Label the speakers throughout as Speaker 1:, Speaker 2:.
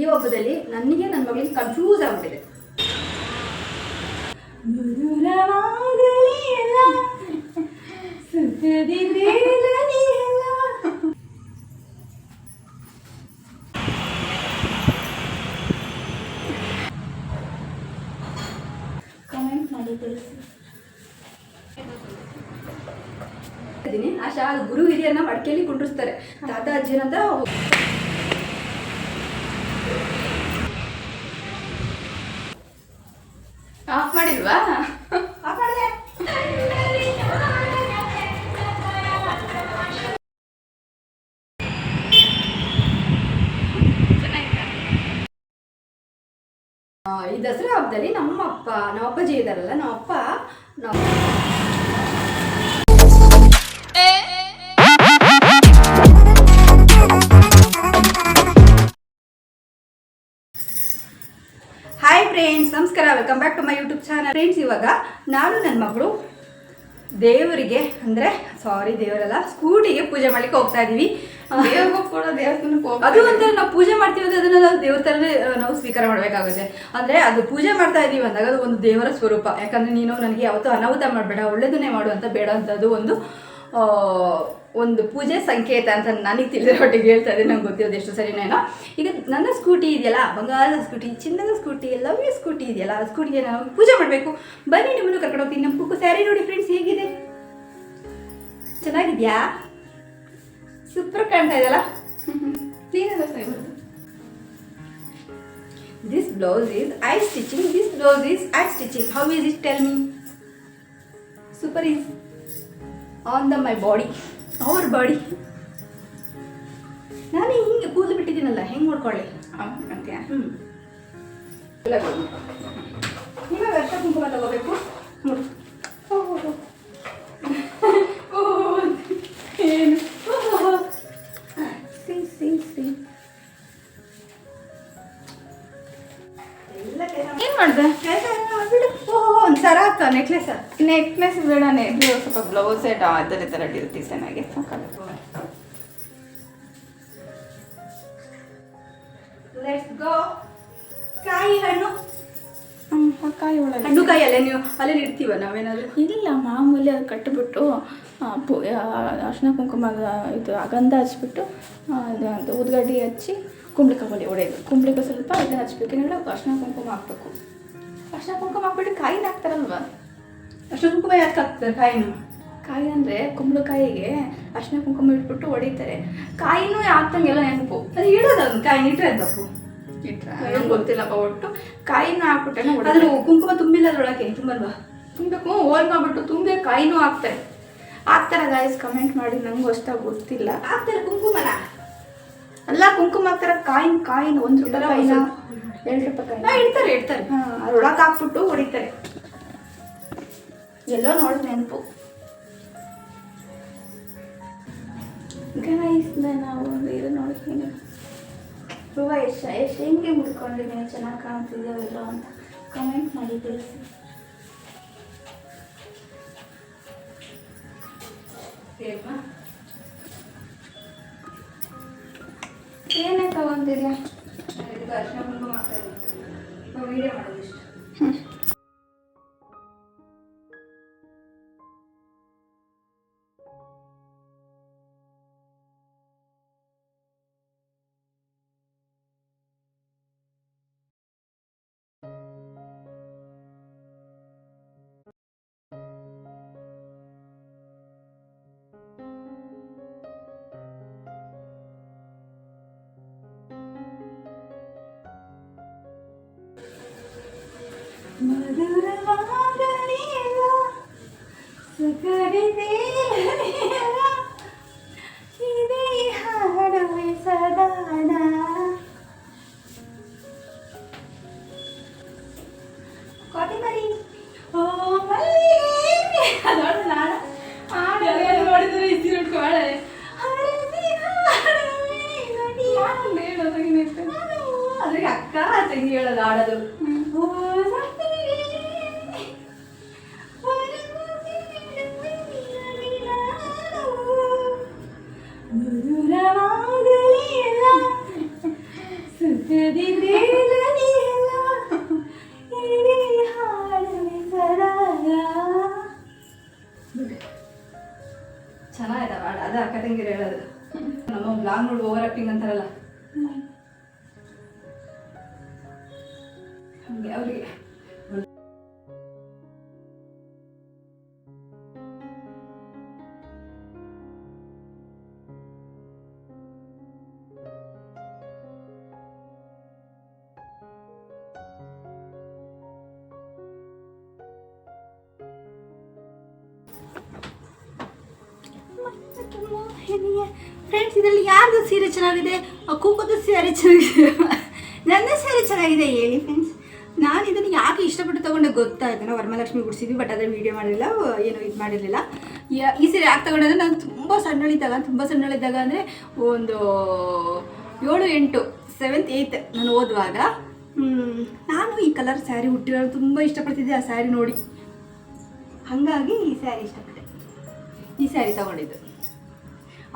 Speaker 1: ಈ ಹಬ್ಬದಲ್ಲಿ ನನಗೆ ನನ್ನ ಮಗಳಿಗೆ ಕನ್ಫ್ಯೂಸ್ ಆಗ್ಬಿಟ್ಟಿದೆ. ಆ ಅದು ಗುರು ಹಿರಿಯರನ್ನ ಮಡಿಕೆಯಲ್ಲಿ ಕುಂಡ್ರಿಸ್ತಾರೆ. ತಾತ ಅಜ್ಜಿನ ಈ ದಸರಾ ಹಬ್ಬದಲ್ಲಿ ನಮ್ಮ ಅಪ್ಪ ನಮ್ಮ ಅಪ್ಪಾಜಿ ಇದಾರಲ್ಲ ನಮ್ಮ ಅಪ್ಪ ನಮ್ಮ ಹಾಯ್ ಫ್ರೆಂಡ್ಸ್ ನಮಸ್ಕಾರ. Welcome back to my YouTube channel friends ಇವಾಗ ನಾನು ನನ್ನ ಮಗಳು ದೇವರಿಗೆ, ಅಂದರೆ ಸಾರಿ ದೇವರಲ್ಲ, ಸ್ಕೂಟಿಗೆ ಪೂಜೆ ಮಾಡ್ಲಿಕ್ಕೆ ಹೋಗ್ತಾ ಇದೀವಿ.
Speaker 2: ಕೂಡ
Speaker 1: ಅದು ಒಂಥರ ನಾವು ಪೂಜೆ ಮಾಡ್ತೀವಿ ಅಂದ್ರೆ ಅದನ್ನ ನಾವು ದೇವ್ರ ನಾವು ಸ್ವೀಕಾರ ಮಾಡಬೇಕಾಗುತ್ತೆ. ಅಂದ್ರೆ ಅದು ಪೂಜೆ ಮಾಡ್ತಾ ಇದೀವಿ ಅಂದಾಗ ಅದು ಒಂದು ದೇವರ ಸ್ವರೂಪ. ಯಾಕಂದ್ರೆ ನೀನು ನನಗೆ ಯಾವತ್ತೂ ಅನಾಹುತ ಮಾಡಬೇಡ, ಒಳ್ಳೇದನ್ನೇ ಮಾಡು ಅಂತ ಬೇಡ ಅಂತದ್ದು ಒಂದು ಒಂದು ಪೂಜೆ ಸಂಕೇತ ಅಂತ ನನಗೆ ತಿಳಿದಿರೋ ಒಟ್ಟಿಗೆ ಹೇಳ್ತಾ ಇದ್ದೀನಿ ನಂಗೆ ಗೊತ್ತಿರೋದು ಎಷ್ಟು ಸರಿನೇನೋ ಈಗ ನನ್ನ ಸ್ಕೂಟಿ ಇದೆಯಲ್ಲ, ಬಂಗಾರದ ಸ್ಕೂಟಿ, ಚಿನ್ನದ ಸ್ಕೂಟಿ ಲವ್ ಸ್ಕೂಟಿ ಇದೆಯಲ್ಲ, ಆ ಸ್ಕೂಟಿಗೆ ನಾವು ಪೂಜೆ ಮಾಡಬೇಕು. ಬನ್ನಿ ನಿಮ್ಮನ್ನು ಕರ್ಕೊಂಡು ಹೋಗ್ತೀನಿ ನಮ್ಮ ಕುಕ್ಕು ಸ್ಯಾರಿ ನೋಡಿ ಫ್ರೆಂಡ್ಸ್ ಹೇಗಿದೆ? ಚೆನ್ನಾಗಿದ್ಯಾ? ಸೂಪರ್ ಕಾಣ್ತಾ ಇದೆಯಲ್ಲ
Speaker 2: ನೀನೇ ಇವತ್ತು
Speaker 1: This blouse is I stitching. This blouse is I stitching. How is it? Tell me. Super is on the my body. Our body. ನಾನು ಹಿಂಗೆ ಕೂದಲು ಬಿಟ್ಟಿದ್ದೀನಲ್ಲ ಹೆಂಗೆ ನೋಡ್ಕೊಳ್ಳಿ
Speaker 2: ಅಂತ್ಯ
Speaker 1: ಹ್ಞೂ ಇವಾಗ ಅರ್ಶ ಕುಂಕುಮ ತಗೋಬೇಕು ನೋಡು. ಓಹೋ ಏನು ಓ, ಓ, ಓ. ಆ, ಸಿ ಸಿ ಸಿ ಎಲ್ಲ ಕೆಲಸ
Speaker 2: ಏನ್ ಮಾಡ್ದೆ?
Speaker 1: ಒಂದು ಸರ ಹಾಕ ನೆಕ್ಲೆಸ್
Speaker 2: ನೆಕ್ಲೆಸ್ ಬೇಡ ನೆಕ್ಲೆಸ್ ಸ್ವಲ್ಪ ಬ್ಲೌಸ್ ಅದರ ಥರ ಡಿಸೈನ್ ಆಗಿ ಸಾಕಾಗುತ್ತೆ
Speaker 1: ಲೆಟ್ಸ್ ಗೋ ಕಾಯಿ ಹಣ್ಣು.
Speaker 2: ಕಾಯಿ ಒಳಗೆ.
Speaker 1: ಹಣ್ಣು ಕಾಯಿ ಅಲ್ಲೇ ನೀವು ಅಲ್ಲೇ ಇಡ್ತೀವ ನಾವೇನಾದ್ರು?
Speaker 2: ಇಲ್ಲ ಮಾಮೂಲಿ ಅದು ಕಟ್ಟಿಬಿಟ್ಟು ಪು ಅರ್ಶಿನ ಕುಂಕುಮ ಇದು ಗಂಧ ಹಚ್ಬಿಟ್ಟು ಇದು ಉದ್ಗಡ್ಡಿ ಹಚ್ಚಿ ಕುಂಬಳಿಕಾಯಿ ಹೊಡೆಯೋದು ಕುಂಬಳಿಕಾಯಿ ಸ್ವಲ್ಪ ಇದು ಹಚ್ಬೇಕು. ಏನಿಲ್ಲ ಅರ್ಶಿನ ಕುಂಕುಮ ಹಾಕ್ಬೇಕು. ಅರ್ಶಿನ ಕುಂಕುಮ ಹಾಕ್ಬಿಟ್ಟು ಕಾಯಿನ ಹಾಕ್ತಾರಲ್ವ?
Speaker 1: ಅರ್ಶಿನ ಕುಂಕುಮ ಯಾಕೆ ಹಾಕ್ತಾರೆ ಕಾಯಿನ?
Speaker 2: ಕಾಯಿ ಅಂದರೆ ಕುಂಬಳಕಾಯಿಗೆ ಅರ್ಶಿನ ಕುಂಕುಮ ಇಟ್ಬಿಟ್ಟು ಹೊಡಿತಾರೆ ಕಾಯಿನೂ ಹಾಕ್ದಂಗೆಲ್ಲ ನೆನಪು.
Speaker 1: ಅದು ಇಡೋದು ಕಾಯಿ ಇಟ್ರೆ ತಪ್ಪು
Speaker 2: ಇಟ್ಟರೆ ಗೊತ್ತಿಲ್ಲಪ್ಪ ಒಟ್ಟು. ಕಾಯಿನ ಹಾಕ್ಬಿಟ್ಟೆ
Speaker 1: ಅದ್ರ ಕುಂಕುಮ ತುಂಬಿಲ್ಲ ಅದ್ರೊಳಗೆ ತುಂಬಲ್ವಾ?
Speaker 2: ತುಂಬಬೇಕು ಓಲ್ ಮಾಡ್ಬಿಟ್ಟು ತುಂಬೆ ಕಾಯಿನೂ ಹಾಕ್ತಾರೆ. ಹಾಕ್ತಾರೆ ಗಾಯ್ಸ್ ಕಮೆಂಟ್ ಮಾಡಿ ನಂಗೆ ಅಷ್ಟಾಗಿ ಗೊತ್ತಿಲ್ಲ.
Speaker 1: ಹಾಕ್ತಾರೆ ಕುಂಕುಮನ?
Speaker 2: ಅಲ್ಲ ಕುಂಕುಮ ಆಗ್ತಾರ ಕಾಯಿನ್ ಕಾಯಿನ್ ಒಂದು ರೂಪಾಯಿ ಕಾಯಿನ? ಎರಡು ರೂಪಾಯಿ ಕಾಯಿನ?
Speaker 1: ಇಡ್ತಾರೆ ಇಡ್ತಾರೆ.
Speaker 2: ಹಾಂ ಅದ್ರೊಳಗೆ ಹಾಕ್ಬಿಟ್ಟು ಹೊಡಿತಾರೆ. ಎಲ್ಲೋ ನೋಡಿ ನೆನಪು. ಗೈಸ್ ನಾವು ಇದು ನೋಡ್ತೀನಿ. ಹೂವು ಎಷ್ಟು ಎಷ್ಟು ಹೆಂಗೆ ಮುಡ್ಕೊಂಡಿದ್ದೀನಿ ಚೆನ್ನಾಗಿ ಕಾಣ್ತಿದ್ಯೋ ಇಲ್ಲೋ ಅಂತ ಕಮೆಂಟ್ ಮಾಡಿ ತಿಳಿಸಿ.
Speaker 1: ಸೇವಾ?
Speaker 2: ಏನೇ ತಗೊಂತಿದ್ಯಾ
Speaker 1: ಇದಕ್ಕೆ ಅರಿಶಿನ ಕುಂಕುಮ ಹಾಕ್ತಾ ಇದ್ದೀನಿ ವಿಡಿಯೋ ಮಾಡೋದು ಇಷ್ಟು. good, isn't? ಫ್ರೆಂಡ್ಸ್ ಇದರಲ್ಲಿ ಯಾರ್ದು ಸೀರೆ ಚೆನ್ನಾಗಿದೆ? ಕೂಕದ ಸೀರೆ ಚೆನ್ನಾಗಿದೆ. ನನ್ನ ಸೀರೆ ಚೆನ್ನಾಗಿದೆ ಹೇಳಿ ಫ್ರೆಂಡ್ಸ್ ನಾನು ಇದನ್ನು ಯಾಕೆ ಇಷ್ಟಪಟ್ಟು ತೊಗೊಂಡೆ ಗೊತ್ತಾಯ್ತು ನಾವು ವರಮಹಾಲಕ್ಷ್ಮಿ ಗುಡಿಸಿದ್ವಿ ಬಟ್ ಅದ್ರ ವೀಡಿಯೋ ಮಾಡಿರಲಿಲ್ಲ ಏನು ಇದು ಮಾಡಿರಲಿಲ್ಲ. ಈ ಸೀರೆ ಯಾಕೆ ತಗೊಂಡೆ ನಾನು ತುಂಬ ಸಣ್ಣಳಿದ್ದಾಗ ತುಂಬ ಸಣ್ಣಳಿದ್ದಾಗ ಅಂದರೆ, ಒಂದು ಏಳು, ಎಂಟು ಸೆವೆಂತ್ ಏಯ್ತ್ ನಾನು ಓದುವಾಗ ನಾನು ಈ ಕಲರ್ ಸ್ಯಾರಿ ಹುಟ್ಟಿರೋ ತುಂಬ ಇಷ್ಟಪಡ್ತಿದ್ದೆ ಆ ಸ್ಯಾರಿ ನೋಡಿ. ಹಾಗಾಗಿ ಈ ಸ್ಯಾರಿ ಇಷ್ಟಪಟ್ಟೆ. ಈ ಸ್ಯಾರಿ ತಗೊಂಡಿದ್ದು.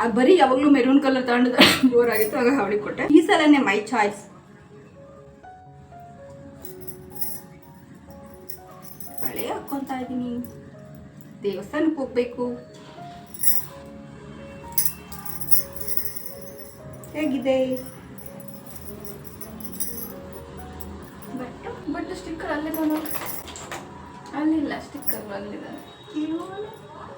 Speaker 1: ಆಗ ಬರೀ ಯಾವಾಗಲೂ ಮೆರೂನ್ ಕಲರ್ ತಗೊಂಡು ಬೋರ್ ಆಗಿತ್ತು ಆಗ ಅವಳಿಗೆ ಕೊಟ್ಟೆ. ಈ ಸಲನೇ ಮೈ ಚಾಯ್ಸ್ ಬಳೆ ಹಾಕ್ಕೊತಾ ಇದ್ದೀನಿ ದೇವಸ್ಥಾನಕ್ಕೆ ಹೋಗ್ಬೇಕು. ಹೇಗಿದೆ? ಬಟ್
Speaker 2: ಬಟ್ ಸ್ಟಿಕ್ಕರ್ ಅಲ್ಲಿದ್ದಾನ? ಅಲ್ಲಿಲ್ಲ ಸ್ಟಿಕ್ಕರ್ ಅಲ್ಲಿದೆ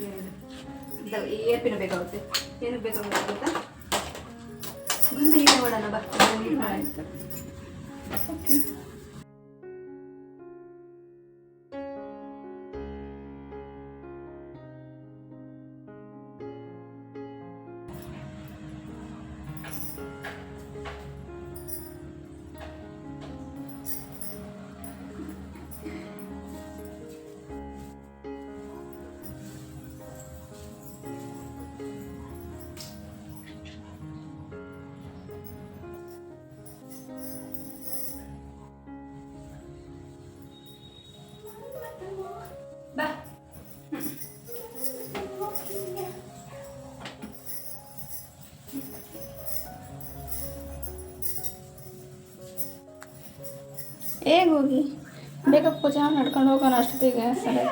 Speaker 1: ಎರಡು ಬೇಕಾಗುತ್ತೆ. ಏನಕ್ಕೆ ಬೇಕಾಗುತ್ತೆ ಗೊತ್ತಾ? ಮಾಡೋಣ ಬಾ. ನೀರು
Speaker 2: ಓಕೆ
Speaker 1: ಬಾ
Speaker 2: ಹೇಗೆ ಹೋಗಿ ಬೇಗ ಪೂಜಾ ನಡ್ಕೊಂಡು ಹೋಗೋಣ ಅಷ್ಟೊತ್ತಿಗೆ ಸರಿ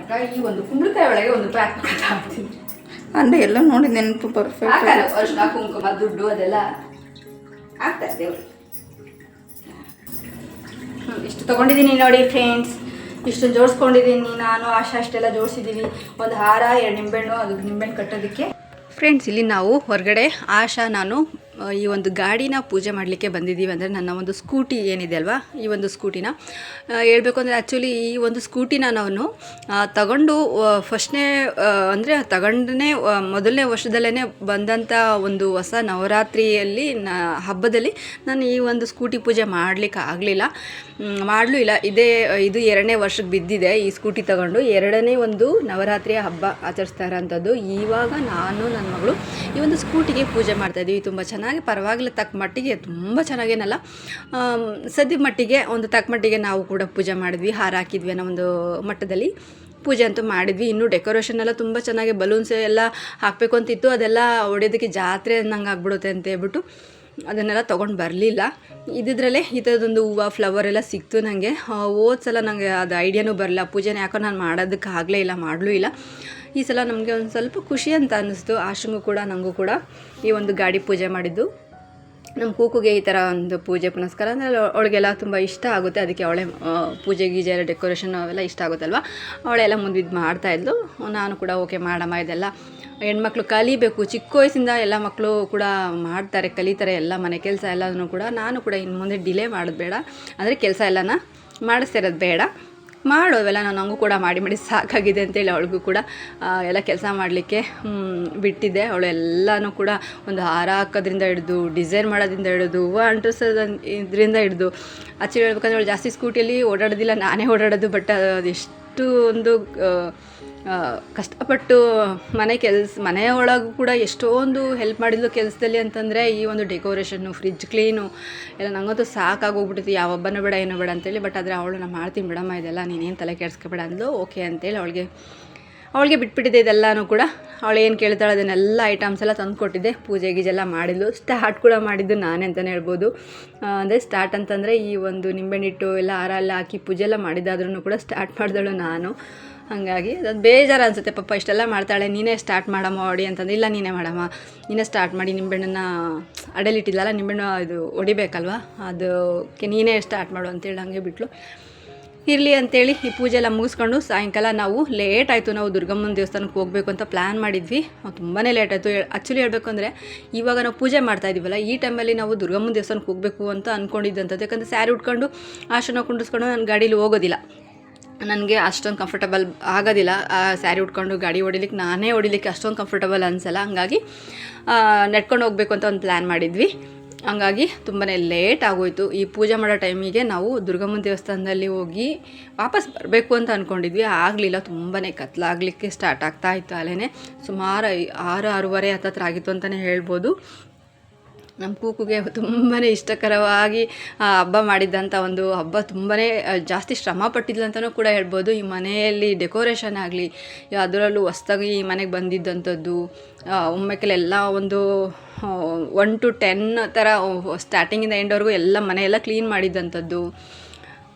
Speaker 1: ಅಕ್ಕ ಈ ಒಂದು ಕುಂಬಳಕಾಯಿ ಒಳಗೆ ಒಂದು ಪ್ಯಾಕ್ ಮಾಡ್ತೀನಿ
Speaker 2: ಅಂದ್ರೆ ಎಲ್ಲ ನೋಡಿ ನೆನಪು ಪರ್ಫೆಕ್ಟ್
Speaker 1: ಅರ್ಶಿನ ಕುಂಕುಮ ದುಡ್ಡು ಅದೆಲ್ಲ ಹಾಕ್ತಾರೆ ದೇವ್ರು. ಇಷ್ಟು ತೊಗೊಂಡಿದ್ದೀನಿ ನೋಡಿ ಫ್ರೆಂಡ್ಸ್ ಇಷ್ಟು ಜೋಡಿಸ್ಕೊಂಡಿದ್ದೀನಿ. ನಾನು ಆಶಾ ಅಷ್ಟೆಲ್ಲ ಜೋಡಿಸಿದ್ದೀವಿ. ಒಂದು ಹಾರ ಎರಡು ನಿಂಬೆಹಣ್ಣು ಅದು ನಿಂಬೆಹಣ್ಣು ಕಟ್ಟೋದಕ್ಕೆ. ಫ್ರೆಂಡ್ಸ್ ಇಲ್ಲಿ ನಾವು ಹೊರಗಡೆ ಆಶಾ ನಾನು ಈ ಒಂದು ಗಾಡಿನ ಪೂಜೆ ಮಾಡಲಿಕ್ಕೆ ಬಂದಿದ್ದೀವಿ ಅಂದರೆ ನನ್ನ ಒಂದು ಸ್ಕೂಟಿ ಏನಿದೆ ಅಲ್ವಾ? ಈ ಒಂದು ಸ್ಕೂಟಿನ. ಹೇಳಬೇಕು ಅಂದರೆ ಆ್ಯಕ್ಚುಲಿ ಈ ಒಂದು ಸ್ಕೂಟಿನ ನಾನು ತಗೊಂಡು ಫಸ್ಟ್ನೇ ಅಂದರೆ ತಗೊಂಡನೇ ಮೊದಲನೇ ವರ್ಷದಲ್ಲೇ ಬಂದಂಥ ಒಂದು ಹೊಸ ನವರಾತ್ರಿಯಲ್ಲಿ, ನ, ಹಬ್ಬದಲ್ಲಿ ನಾನು ಈ ಒಂದು ಸ್ಕೂಟಿ ಪೂಜೆ ಮಾಡಲಿಕ್ಕೆ ಆಗಲಿಲ್ಲ. ಮಾಡಲೂ ಇಲ್ಲ. ಇದೇ, ಇದು ಎರಡನೇ ವರ್ಷಕ್ಕೆ ಬಿದ್ದಿದೆ ಈ ಸ್ಕೂಟಿ ತಗೊಂಡು. ಎರಡನೇ ಒಂದು ನವರಾತ್ರಿಯ ಹಬ್ಬ ಆಚರಿಸ್ತಾ ಇರೋಂಥದ್ದು. ಇವಾಗ ನಾನು ನನ್ನ ಮಗಳು ಈ ಒಂದು ಸ್ಕೂಟಿಗೆ ಪೂಜೆ ಮಾಡ್ತಾಯಿದ್ದೀವಿ ತುಂಬ ಚೆನ್ನಾಗಿ ಪರವಾಗಿಲ್ಲ, ತಕ್ಕ ಮಟ್ಟಿಗೆ ತುಂಬ ಚೆನ್ನಾಗೇನಲ್ಲ. ಸದ್ಯ ಮಟ್ಟಿಗೆ ಒಂದು ತಕ್ಕ ಮಟ್ಟಿಗೆ ನಾವು ಕೂಡ ಪೂಜೆ ಮಾಡಿದ್ವಿ, ಹಾರ ಹಾಕಿದ್ವಿ ಅನ್ನೋ ಒಂದು ಮಟ್ಟದಲ್ಲಿ ಪೂಜೆ ಅಂತೂ ಮಾಡಿದ್ವಿ. ಇನ್ನೂ ಡೆಕೋರೇಷನ್ ಎಲ್ಲ ತುಂಬ ಚೆನ್ನಾಗಿ ಬಲೂನ್ಸ್ ಎಲ್ಲ ಹಾಕಬೇಕು ಅಂತಿತ್ತು. ಅದೆಲ್ಲ ಹೊಡೆಯೋದಕ್ಕೆ ಜಾತ್ರೆ ಅನ್ನಂಗೆ ಆಗ್ಬಿಡುತ್ತೆ ಅಂತ ಹೇಳ್ಬಿಟ್ಟು ಅದನ್ನೆಲ್ಲ ತೊಗೊಂಡು ಬರಲಿಲ್ಲ. ಇದ್ದಿದ್ರಲ್ಲೇ ಈ ಥರದೊಂದು ಹೂವು ಫ್ಲವರ್ ಎಲ್ಲ ಸಿಕ್ತು ನನಗೆ ಹೋದ ಸಲ ನನಗೆ ಅದು ಐಡಿಯಾನೂ ಬರಲ್ಲ ಪೂಜೆನ ಯಾಕೋ ನಾನು ಮಾಡೋದಕ್ಕೆ ಆಗಲೇ ಇಲ್ಲ, ಮಾಡಲೂ ಇಲ್ಲ. ಈ ಸಲ ನಮಗೆ ಒಂದು ಸ್ವಲ್ಪ ಖುಷಿ ಅಂತ ಅನ್ನಿಸ್ತು. ಆಶಂಗೂ ಕೂಡ ನನಗೂ ಕೂಡ ಈ ಒಂದು ಗಾಡಿ ಪೂಜೆ ಮಾಡಿದ್ದು. ನಮ್ಮ ಕೂಕುಗೆ ಈ ಥರ ಒಂದು ಪೂಜೆ ಪುನಸ್ಕಾರ ಅಂದರೆ ಅವಳಿಗೆಲ್ಲ ತುಂಬ ಇಷ್ಟ ಆಗುತ್ತೆ. ಅದಕ್ಕೆ ಅವಳೆ ಪೂಜೆ ಗೀಜೆ ಎಲ್ಲ ಡೆಕೋರೇಷನ್ ಅವೆಲ್ಲ ಇಷ್ಟ ಆಗುತ್ತಲ್ವ? ಅವಳೆಲ್ಲ ಮುಂದಿದ್ದು ಮಾಡ್ತಾಯಿದ್ಲು ನಾನು ಕೂಡ ಓಕೆ ಮಾಡಮ್ಮ, ಇದೆಲ್ಲ ಹೆಣ್ಮಕ್ಳು ಕಲಿಬೇಕು. ಚಿಕ್ಕ ವಯಸ್ಸಿಂದ ಎಲ್ಲ ಮಕ್ಕಳು ಕೂಡ ಮಾಡ್ತಾರೆ, ಕಲಿತಾರೆ ಎಲ್ಲ ಮನೆ ಕೆಲಸ ಎಲ್ಲನೂ ಕೂಡ. ನಾನು ಕೂಡ ಇನ್ನು ಮುಂದೆ ಡಿಲೇ ಮಾಡೋದು ಬೇಡ. ಅಂದರೆ ಕೆಲಸ ಎಲ್ಲನ ಮಾಡಿಸ್ತಿರೋದು ಬೇಡ. ಮಾಡು ಅವೆಲ್ಲ ನಾನು ನನಗೂ ಕೂಡ ಮಾಡಿ ಮಾಡಿ ಸಾಕಾಗಿದೆ ಅಂತೇಳಿ ಅವಳಿಗೂ ಕೂಡ ಎಲ್ಲ ಕೆಲಸ ಮಾಡಲಿಕ್ಕೆ ಬಿಟ್ಟಿದ್ದೆ. ಅವಳು ಎಲ್ಲನೂ ಕೂಡ ಒಂದು ಹಾರ ಹಾಕೋದ್ರಿಂದ ಹಿಡಿದು ಡಿಸೈನ್ ಮಾಡೋದ್ರಿಂದ ಹಿಡಿದು, ಹೂವು ಅಂಟಿಸೋದ ಇದರಿಂದ ಹಿಡಿದು, ಆಚೆ ಹೇಳ್ಬೇಕಂದ್ರೆ ಅವಳು ಜಾಸ್ತಿ ಸ್ಕೂಟಿಯಲ್ಲಿ ಓಡಾಡೋದಿಲ್ಲ, ನಾನೇ ಓಡಾಡೋದು ಬಟ್ ಅದೆಷ್ಟು ಒಂದು ಕಷ್ಟಪಟ್ಟು ಮನೆ ಕೆಲಸ ಮನೆ ಒಳಗೂ ಕೂಡ ಎಷ್ಟೊಂದು ಹೆಲ್ಪ್ ಮಾಡಿದ್ಲು ಕೆಲಸದಲ್ಲಿ ಅಂತಂದರೆ ಈ ಒಂದು ಡೆಕೋರೇಷನ್ನು ಫ್ರಿಜ್ ಕ್ಲೀನು ಎಲ್ಲ ನನಗಂತೂ ಸಾಕಾಗೋಗ್ಬಿಟ್ಟಿತ್ತು. ಯಾವ ಹಬ್ಬನೂ ಬೇಡ, ಏನೂ ಬೇಡ ಅಂತೇಳಿ ಬಟ್ ಆದರೆ ಅವಳು, ನಾನು ಮಾಡ್ತೀನಿ ಬಿಡಮ್ಮ, ಇದೆಲ್ಲ ನೀನೇನು ತಲೆ ಕೆಡಿಸ್ಕೊಬೇಡ ಅಂದ್ಲು. ಓಕೆ ಅಂತೇಳಿ ಅವಳಿಗೆ ಅವಳಿಗೆ ಬಿಟ್ಬಿಟ್ಟಿದ್ದೆ ಇದೆಲ್ಲನೂ ಕೂಡ. ಅವಳು ಏನು ಕೇಳ್ತಾಳೆ, ಅದನ್ನೆಲ್ಲ ಐಟಮ್ಸ್ ಎಲ್ಲ ತಂದು ಕೊಟ್ಟಿದ್ದೆ. ಪೂಜೆ ಗೀಜೆಲ್ಲ ಮಾಡಿದ್ಲು. ಸ್ಟಾರ್ಟ್ ಕೂಡ ಮಾಡಿದ್ದು ನಾನೇ ಅಂತಲೇ ಹೇಳ್ಬೋದು. ಅಂದರೆ ಸ್ಟಾರ್ಟ್ ಅಂತಂದರೆ ಈ ಒಂದು ನಿಂಬೆಣ್ಣಿಟ್ಟು ಎಲ್ಲ ಹಾರ ಎಲ್ಲ ಹಾಕಿ ಪೂಜೆ ಎಲ್ಲ ಮಾಡಿದ್ದಾದ್ರೂ ಕೂಡ ಸ್ಟಾರ್ಟ್ ಮಾಡಿದಳು ನಾನು. ಹಾಗಾಗಿ ಅದು ಬೇಜಾರು ಅನಿಸುತ್ತೆ ಪಪ್ಪ ಇಷ್ಟೆಲ್ಲ ಮಾಡ್ತಾಳೆ, ನೀನೇ ಸ್ಟಾರ್ಟ್ ಮಾಡಮ್ಮ ಹೊಡಿ ಅಂತಂದು. ಇಲ್ಲ, ನೀನೇ ಮಾಡಮ್ಮ, ನೀನೇ ಸ್ಟಾರ್ಟ್ ಮಾಡಿ ನಿಂಬೆಹಣ್ಣನ್ನು ಅಡಲಿಟ್ಟಿದ್ದಲ್ಲ ನಿಂಬೆಹಣ್ಣು ಇದು ಹೊಡಿಬೇಕಲ್ವ? ಅದಕ್ಕೆ ನೀನೇ ಸ್ಟಾರ್ಟ್ ಮಾಡು ಅಂತೇಳಿ ಹಂಗೆ ಬಿಟ್ಲು. ಇರಲಿ ಅಂತೇಳಿ ಈ ಪೂಜೆ ಎಲ್ಲ ಮುಗಿಸ್ಕೊಂಡು ಸಾಯಂಕಾಲ ನಾವು ಲೇಟ್ ಆಯಿತು. ನಾವು ದುರ್ಗಮ್ಮನ ದೇವಸ್ಥಾನಕ್ಕೆ ಹೋಗಬೇಕು ಅಂತ ಪ್ಲ್ಯಾನ್ ಮಾಡಿದ್ವಿ. ತುಂಬಾ ಲೇಟ್ ಆಯಿತು. ಆ್ಯಕ್ಚುಲಿ ಹೇಳಬೇಕು ಅಂದರೆ ಇವಾಗ ನಾವು ಪೂಜೆ ಮಾಡ್ತಾ ಇದೀವಲ್ಲ ಈ ಟೈಮಲ್ಲಿ ನಾವು ದುರ್ಗಮ್ಮನ ದೇವಸ್ಥಾನಕ್ಕೆ ಹೋಗಬೇಕು ಅಂತ ಅಂದ್ಕೊಂಡಿದ್ದಂಥದ್ದು ಯಾಕಂದರೆ ಸ್ಯಾರಿ ಉಟ್ಕೊಂಡು ಆಶನ ಕುಂಡಿಸ್ಕೊಂಡು ನಾನು ಗಾಡೀಲಿ ಹೋಗೋದಿಲ್ಲ. ನನಗೆ ಅಷ್ಟೊಂದು ಕಂಫರ್ಟಬಲ್ ಆಗೋದಿಲ್ಲ. ಆ ಸ್ಯಾರಿ ಉಟ್ಕೊಂಡು ಗಾಡಿ ಹೊಡಿಲಿಕ್ಕೆ ನಾನೇ ಹೊಡಿಲಿಕ್ಕೆ ಅಷ್ಟೊಂದು ಕಂಫರ್ಟಬಲ್ ಅನಿಸಲ್ಲ. ಹಂಗಾಗಿ ನಡ್ಕೊಂಡು ಹೋಗಬೇಕು ಅಂತ ಒಂದು ಪ್ಲ್ಯಾನ್ ಮಾಡಿದ್ವಿ. ಹಂಗಾಗಿ ತುಂಬಾ ಲೇಟ್ ಆಗೋಯ್ತು. ಈ ಪೂಜೆ ಮಾಡೋ ಟೈಮಿಗೆ ನಾವು ದುರ್ಗಮ್ಮನ ದೇವಸ್ಥಾನದಲ್ಲಿ ಹೋಗಿ ವಾಪಸ್ ಬರಬೇಕು ಅಂತ ಅಂದ್ಕೊಂಡಿದ್ವಿ ಆಗಲಿಲ್ಲ. ತುಂಬಾ ಕತ್ಲಾಗಲಿಕ್ಕೆ ಸ್ಟಾರ್ಟ್ ಆಗ್ತಾ ಇತ್ತು ಅಲ್ಲೇ ಸುಮಾರು ಆರು, ಆರೂವರೆ ಹತ್ತತ್ರ ಆಗಿತ್ತು ಅಂತಲೇ ಹೇಳ್ಬೋದು. ನಮ್ಮ ಕೂಕುಗೆ ತುಂಬಾ ಇಷ್ಟಕರವಾಗಿ ಆ, ಹಬ್ಬ ಮಾಡಿದ್ದಂಥ ಒಂದು ಹಬ್ಬ ತುಂಬಾ ಜಾಸ್ತಿ ಶ್ರಮ ಪಟ್ಟಿದ್ಲು ಅಂತಲೂ ಕೂಡ ಹೇಳ್ಬೋದು. ಈ ಮನೆಯಲ್ಲಿ ಡೆಕೋರೇಷನ್ ಆಗಲಿ ಅದರಲ್ಲೂ ಹೊಸ್ದಾಗಿ ಈ ಮನೆಗೆ ಬಂದಿದ್ದಂಥದ್ದು ಒಮ್ಮೆಕೆಲ್ಲ ಒಂದು ಒನ್ ಟು ಟೆನ್ ಥರ ಸ್ಟಾರ್ಟಿಂಗಿಂದ ಎಂಡ್ವರೆಗೂ ಎಲ್ಲ ಮನೆಯೆಲ್ಲ ಕ್ಲೀನ್ ಮಾಡಿದ್ದಂಥದ್ದು.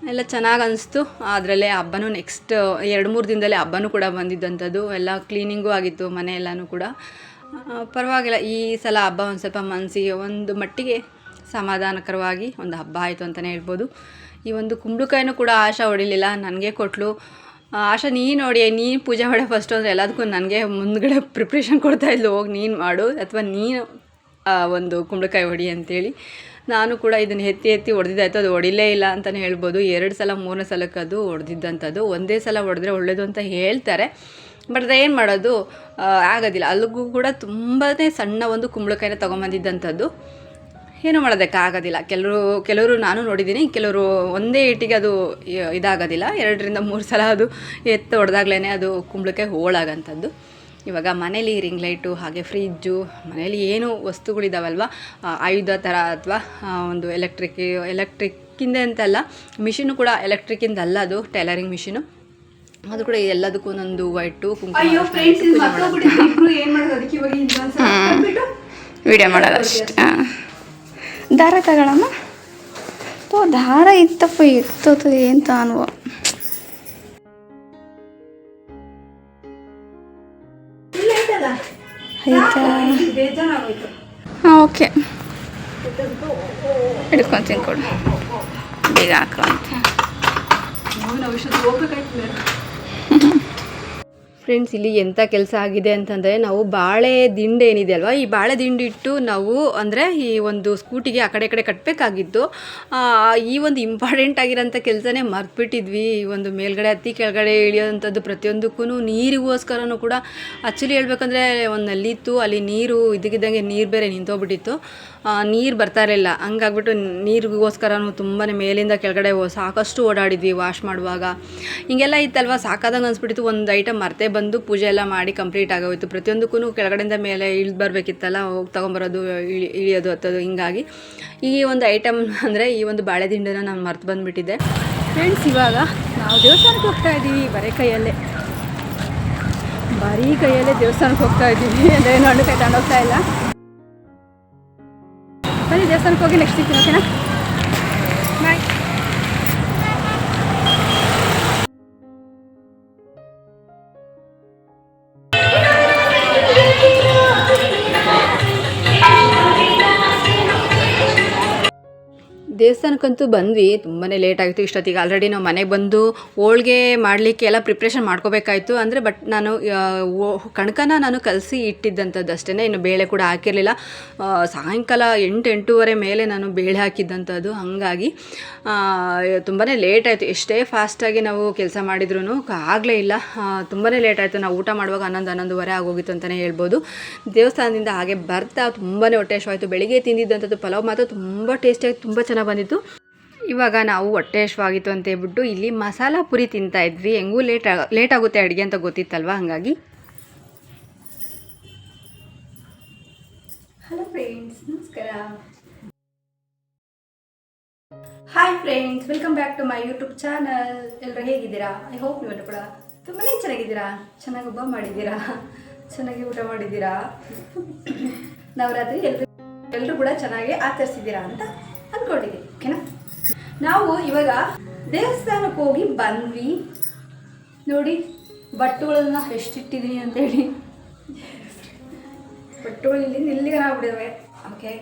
Speaker 1: ಎಲ್ಲ ಚೆನ್ನಾಗಿ ಅನಿಸ್ತು. ಅದರಲ್ಲೇ ಹಬ್ಬನೂ ನೆಕ್ಸ್ಟ್ ಎರಡು ಮೂರು ದಿನದಲ್ಲೇ ಹಬ್ಬನೂ ಕೂಡ ಬಂದಿದ್ದಂಥದ್ದು. ಎಲ್ಲ ಕ್ಲೀನಿಂಗೂ ಆಗಿತ್ತು ಮನೆ ಎಲ್ಲನೂ ಕೂಡ. ಪರವಾಗಿಲ್ಲ. ಈ ಸಲ ಹಬ್ಬ ಒಂದು ಸ್ವಲ್ಪ ಮನಸ್ಸಿಗೆ ಒಂದು ಮಟ್ಟಿಗೆ ಸಮಾಧಾನಕರವಾಗಿ ಒಂದು ಹಬ್ಬ ಆಯಿತು ಅಂತಲೇ ಹೇಳ್ಬೋದು. ಈ ಒಂದು ಕುಂಬಳಕಾಯಿನೂ ಕೂಡ ಆಶಾ ಹೊಡಿಲಿಲ್ಲ, ನನಗೆ ಕೊಟ್ಟಲು ಆಶಾ, ನೀನು ನೋಡಿ, ನೀನು ಪೂಜೆ ಮಾಡೋ ಫಸ್ಟ್ ಅಂದರೆ ಎಲ್ಲದಕ್ಕೂ ನನಗೆ ಮುಂದ್ಗಡೆ ಪ್ರಿಪ್ರೇಷನ್ ಕೊಡ್ತಾಯಿದ್ಲು ಹೋಗಿ ನೀನು ಮಾಡು ಅಥವಾ ನೀನು ಒಂದು ಕುಂಬಳಕಾಯಿ ಹೊಡಿ ಅಂತೇಳಿ. ನಾನು ಕೂಡ ಇದನ್ನು ಎತ್ತಿ ಎತ್ತಿ ಹೊಡೆದಿದ್ದಾಯ್ತು, ಅದು ಹೊಡಿಲೇ ಇಲ್ಲ ಅಂತಲೇ ಹೇಳ್ಬೋದು. ಎರಡು ಸಲ, ಮೂರನೇ ಸಲಕ್ಕೆ ಅದು ಹೊಡೆದಿದ್ದಂಥದ್ದು. ಒಂದೇ ಸಲ ಹೊಡೆದ್ರೆ ಒಳ್ಳೆಯದು ಅಂತ ಹೇಳ್ತಾರೆ. ಬಟ್ ಅದೇನು ಮಾಡೋದು ಆಗೋದಿಲ್ಲ. ಅಲ್ಲಿಗೂ ಕೂಡ ತುಂಬಾ ಸಣ್ಣ ಒಂದು ಕುಂಬಳಕಾಯಿನ ತೊಗೊಂಬಂದಿದ್ದಂಥದ್ದು. ಏನೂ ಮಾಡೋದಕ್ಕಾಗೋದಿಲ್ಲ ಕೆಲವರು ಕೆಲವರು ನಾನು ನೋಡಿದ್ದೀನಿ, ಕೆಲವರು ಒಂದೇ ಏಟಿಗೆ ಅದು ಇದಾಗೋದಿಲ್ಲ. ಎರಡರಿಂದ ಮೂರು ಸಲ ಅದು ಎತ್ತು ಹೊಡೆದಾಗ್ಲೇ ಅದು ಕುಂಬಳಕಾಯಿ ಹೋಳಾಗಂಥದ್ದು. ಇವಾಗ ಮನೇಲಿ ರಿಂಗ್ ಲೈಟು, ಹಾಗೆ ಫ್ರಿಜ್ಜು, ಮನೇಲಿ ಏನು ವಸ್ತುಗಳಿದಾವಲ್ವ? ಆಯುಧ ಥರ ಅಥವಾ ಒಂದು ಎಲೆಕ್ಟ್ರಿಕ್, ಎಲೆಕ್ಟ್ರಿಕ್ಕಿಂದ ಅಂತಲ್ಲ, ಮಿಷಿನು ಕೂಡ ಎಲೆಕ್ಟ್ರಿಕ್ಕಿಂದ ಅಲ್ಲ ಅದು ಟೈಲರಿಂಗ್ ಮಿಷಿನು. ಅದು ಕೂಡ ಎಲ್ಲದಕ್ಕೂ ಒಂದೊಂದು ವೈಟು
Speaker 2: ವಿಡಿಯೋ ಮಾಡೋದು ಅಷ್ಟೇ. ದಾರ ತಗೊಳಮ್ಮ? ಓ ದಾರ ಇತ್ತಪ್ಪ ಇತ್ತು ಏನು
Speaker 3: ಅನುಭವ
Speaker 2: ಹಾಂ ಓಕೆ. ಹಿಡ್ಕೊತೀನಿ ಕೊಡು ಬೇಗ ಹಾಕೋ ಅಂತ
Speaker 3: Mm-hmm.
Speaker 1: ಫ್ರೆಂಡ್ಸ್ ಇಲ್ಲಿ ಎಂಥ ಕೆಲಸ ಆಗಿದೆ ಅಂತಂದರೆ ನಾವು ಬಾಳೆ ದಿಂಡು ಏನಿದೆ ಅಲ್ವಾ? ಈ ಬಾಳೆ ದಿಂಡು ಇಟ್ಟು ನಾವು ಅಂದರೆ ಈ ಒಂದು ಸ್ಕೂಟಿಗೆ ಆ ಕಡೆ ಕಡೆ ಕಟ್ಟಬೇಕಾಗಿತ್ತು ಈ ಒಂದು ಇಂಪಾರ್ಟೆಂಟ್ ಆಗಿರೋಂಥ ಕೆಲಸನೇ ಮರ್ತ್ಬಿಟ್ಟಿದ್ವಿ. ಈ ಒಂದು ಮೇಲ್ಗಡೆ ಹತ್ತಿ, ಕೆಳಗಡೆ ಇಳಿಯೋವಂಥದ್ದು ಪ್ರತಿಯೊಂದಕ್ಕೂ ನೀರಿಗೋಸ್ಕರನೂ ಕೂಡ. ಆ್ಯಕ್ಚುಲಿ ಹೇಳ್ಬೇಕಂದ್ರೆ ಒಂದು ನಲ್ಲಿತ್ತು ಅಲ್ಲಿ ನೀರು ಇದಕ್ಕಿದ್ದಂಗೆ ನೀರು ಬೇರೆ ನಿಂತೋಗ್ಬಿಟ್ಟಿತ್ತು. ನೀರು ಬರ್ತಾ ಇರಲಿಲ್ಲ. ಹಂಗಾಗ್ಬಿಟ್ಟು ನೀರಿಗೋಸ್ಕರನೂ ತುಂಬಾ ಮೇಲಿಂದ ಕೆಳಗಡೆ ಸಾಕಷ್ಟು ಓಡಾಡಿದ್ವಿ ವಾಶ್ ಮಾಡುವಾಗ. ಹಿಂಗೆಲ್ಲ ಇತ್ತಲ್ವ? ಸಾಕಾದಂಗೆ ಅನ್ಸ್ಬಿಟ್ಟಿತ್ತು. ಒಂದು ಐಟಮ್ ಮರ್ತೇ ಬಂದು ಪೂಜೆ ಎಲ್ಲ ಮಾಡಿ ಕಂಪ್ಲೀಟ್ ಆಗೋಯ್ತು. ಪ್ರತಿಯೊಂದಕ್ಕೂ ಕೆಳಗಡೆಯಿಂದ ಮೇಲೆ ಇಳಿದು ಬರಬೇಕಿತ್ತಲ್ಲ, ಹೋಗಿ ತೊಗೊಂಬರೋದು, ಇಳಿ, ಇಳಿಯೋದು, ಹತ್ತೋದು, ಹಿಂಗಾಗಿ. ಈ ಒಂದು ಐಟಮ್ ಅಂದರೆ ಈ ಒಂದು ಬಾಳೆ ದಿಂಡನ್ನ ನಾನು ಮರ್ತು ಬಂದುಬಿಟ್ಟಿದ್ದೆ. ಫ್ರೆಂಡ್ಸ್ ಇವಾಗ ನಾವು ದೇವಸ್ಥಾನಕ್ಕೆ ಹೋಗ್ತಾ ಇದ್ದೀವಿ, ಬರೀ ಕೈಯಲ್ಲೇ. ಬರೀ ಕೈಯಲ್ಲೇ ದೇವಸ್ಥಾನಕ್ಕೆ ಹೋಗ್ತಾ ಇದ್ದೀವಿ. ಅಂದರೆ ಹಣ್ಣು ಕೈ ತಗೊಂಡೋಗ್ತಾ ಇಲ್ಲ. ಬರೀ ದೇವಸ್ಥಾನಕ್ಕೆ ಹೋಗಿ ನೆಕ್ಸ್ಟ್ ಸಿಗ್ತೀನಿ ಓಕೆನಾ ದೇವಸ್ಥಾನಕ್ಕಂತೂ ಬಂದ್ವಿ. ತುಂಬಾ ಲೇಟ್ ಆಗಿತ್ತು. ಇಷ್ಟೊತ್ತಿಗೆ ಆಲ್ರೆಡಿ ನಾವು ಮನೆಗೆ ಬಂದು ಹೋಳ್ಗೆ ಮಾಡಲಿಕ್ಕೆ ಎಲ್ಲ ಪ್ರಿಪ್ರೇಷನ್ ಮಾಡ್ಕೋಬೇಕಾಯ್ತು. ಅಂದರೆ ಬಟ್ ನಾನು ಕಣಕನ ನಾನು ಕಲಸಿ ಇಟ್ಟಿದ್ದಂಥದ್ದು ಅಷ್ಟೇ ಇನ್ನು ಬೇಳೆ ಕೂಡ ಹಾಕಿರಲಿಲ್ಲ. ಸಾಯಂಕಾಲ ಎಂಟು, ಎಂಟೂವರೆ ಮೇಲೆ ನಾನು ಬೇಳೆ ಹಾಕಿದ್ದಂಥದ್ದು ಹಾಗಾಗಿ ತುಂಬಾ ಲೇಟ್ ಆಯಿತು. ಎಷ್ಟೇ ಫಾಸ್ಟಾಗಿ ನಾವು ಕೆಲಸ ಮಾಡಿದ್ರು ಆಗಲೇ ಇಲ್ಲ. ತುಂಬಾ ಲೇಟ್ ಆಯಿತು. ನಾವು ಊಟ ಮಾಡುವಾಗ ಹನ್ನೊಂದು, ಹನ್ನೊಂದುವರೆ ಆಗೋಗಿತ್ತು ಅಂತಲೇ ಹೇಳ್ಬೋದು. ದೇವಸ್ಥಾನದಿಂದ ಹಾಗೆ ಬರ್ತಾ ತುಂಬಾ ಹೊಟ್ಟೆ ಹಶ್ವಾಯ್ತು ಬೆಳಿಗ್ಗೆ ತಿಂದಿದ್ದಂಥದ್ದು ಪಲಾವ್ ಮಾತ್ರ ತುಂಬ ಟೇಸ್ಟಿಯಾಗಿ ತುಂಬ ಚೆನ್ನಾಗಿ ಬಂದಿತ್ತು. ಇವಾಗ ನಾವು ಹೊಟ್ಟೆ ಹಶ್ವಾಗಿತ್ತು ಅಂತ ಹೇಳ್ಬಿಟ್ಟು ಇಲ್ಲಿ ಮಸಾಲ ಪುರಿ ತಿಂತಾ ಇದ್ವಿ. ಹೆಂಗೂ ಲೇಟ್ ಲೇಟ್ ಆಗುತ್ತೆ ಅಡುಗೆ ಅಂತ ಗೊತ್ತಿತ್ತಲ್ವ ಹಾಗಾಗಿ. ಹಲೋ ಫ್ರೆಂಡ್ಸ್ ನಮಸ್ಕಾರ. Hi friends welcome back to my YouTube channel ಎಲ್ಲರೂ ಹೇಗಿದ್ದೀರಾ? ಐ ಹೋಪ್ ನೀವು ಕೂಡ ತುಂಬಾ ಚೆನ್ನಾಗಿದ್ದೀರಾ? ಚೆನ್ನಾಗಿ ಹಬ್ಬ ಮಾಡಿದ್ದೀರಾ? ಚೆನ್ನಾಗಿ ಊಟ ಮಾಡಿದ್ದೀರಾ? ನವರಾತ್ರಿ ಎಲ್ಲರೂ ಎಲ್ಲರೂ ಕೂಡ ಚೆನ್ನಾಗಿ ಆಚರಿಸಿದ್ದೀರಾ ಅಂತ ಅಂದ್ಕೊಂಡಿದ್ದೀನಿ ಓಕೆನಾ ನಾವು ಇವಾಗ ದೇವಸ್ಥಾನಕ್ಕೆ ಹೋಗಿ ಬಂದ್ವಿ. ನೋಡಿ ಬಟ್ಟುಗಳನ್ನ ಎಷ್ಟಿಟ್ಟಿದ್ದೀನಿ ಅಂತೇಳಿ. ಬಟ್ಟುಗಳು ಇಲ್ಲಿಂದ ಇಲ್ಲಿಗೆ ಆಗ್ಬಿಟ್ಟಿದಾವೆ ಓಕೆ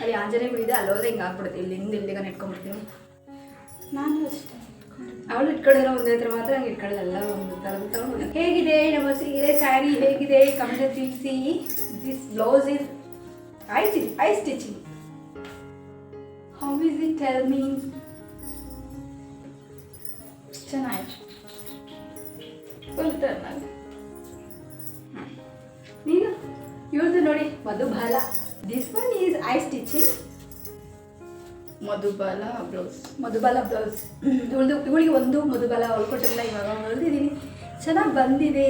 Speaker 1: ಅಲ್ಲಿ ಆಂಜನೇಯ ಗುಡಿ ಇದೆ ಅಲ್ಲೋದ್ರೆ ಹಿಂಗೆ ಆಗ್ಬಿಡುತ್ತೆ. ಇಲ್ಲಿಂದ ಇಲ್ಲಿಗೆ ಇಟ್ಕೊಂಡ್ಬಿಡ್ತೀನಿ.
Speaker 2: ನಾನು ಅಷ್ಟೇ
Speaker 1: ಅವಳು ಇಟ್ಕೊಂಡಿರೋ ಒಂದೇ ಹತ್ರ ಮಾತ್ರ ಹಂಗೆ ಇಟ್ಕೊಳ್ಳಲ್ಲ ಒಂದು ಥರ ತಗೊಂಡು ಹೇಗಿದೆ ನಮ್ಮ ಸೀರೆ ಸ್ಯಾರಿ ಹೇಗಿದೆ ಕಮಲ ತಿಳಿಸಿ this blouse is I I stitching how is it
Speaker 2: tell me? Turn ಆಗಿ
Speaker 1: ನೀನು? ಇವ್ರದ್ದು ನೋಡಿ Madhubala. This one is I stitching
Speaker 2: Madhubala blouse
Speaker 1: Madhubala blouse ಇವಳ್ದು ಇವಳಿಗೆ ಒಂದು ಮಧುಬಾಲ ಹೊಲ್ಕೊಟ್ಟಿಲ್ಲ ಇವಾಗ ಹೊಲ್ದಿದ್ದೀನಿ. ಚೆನ್ನಾಗಿ ಬಂದಿದೆ.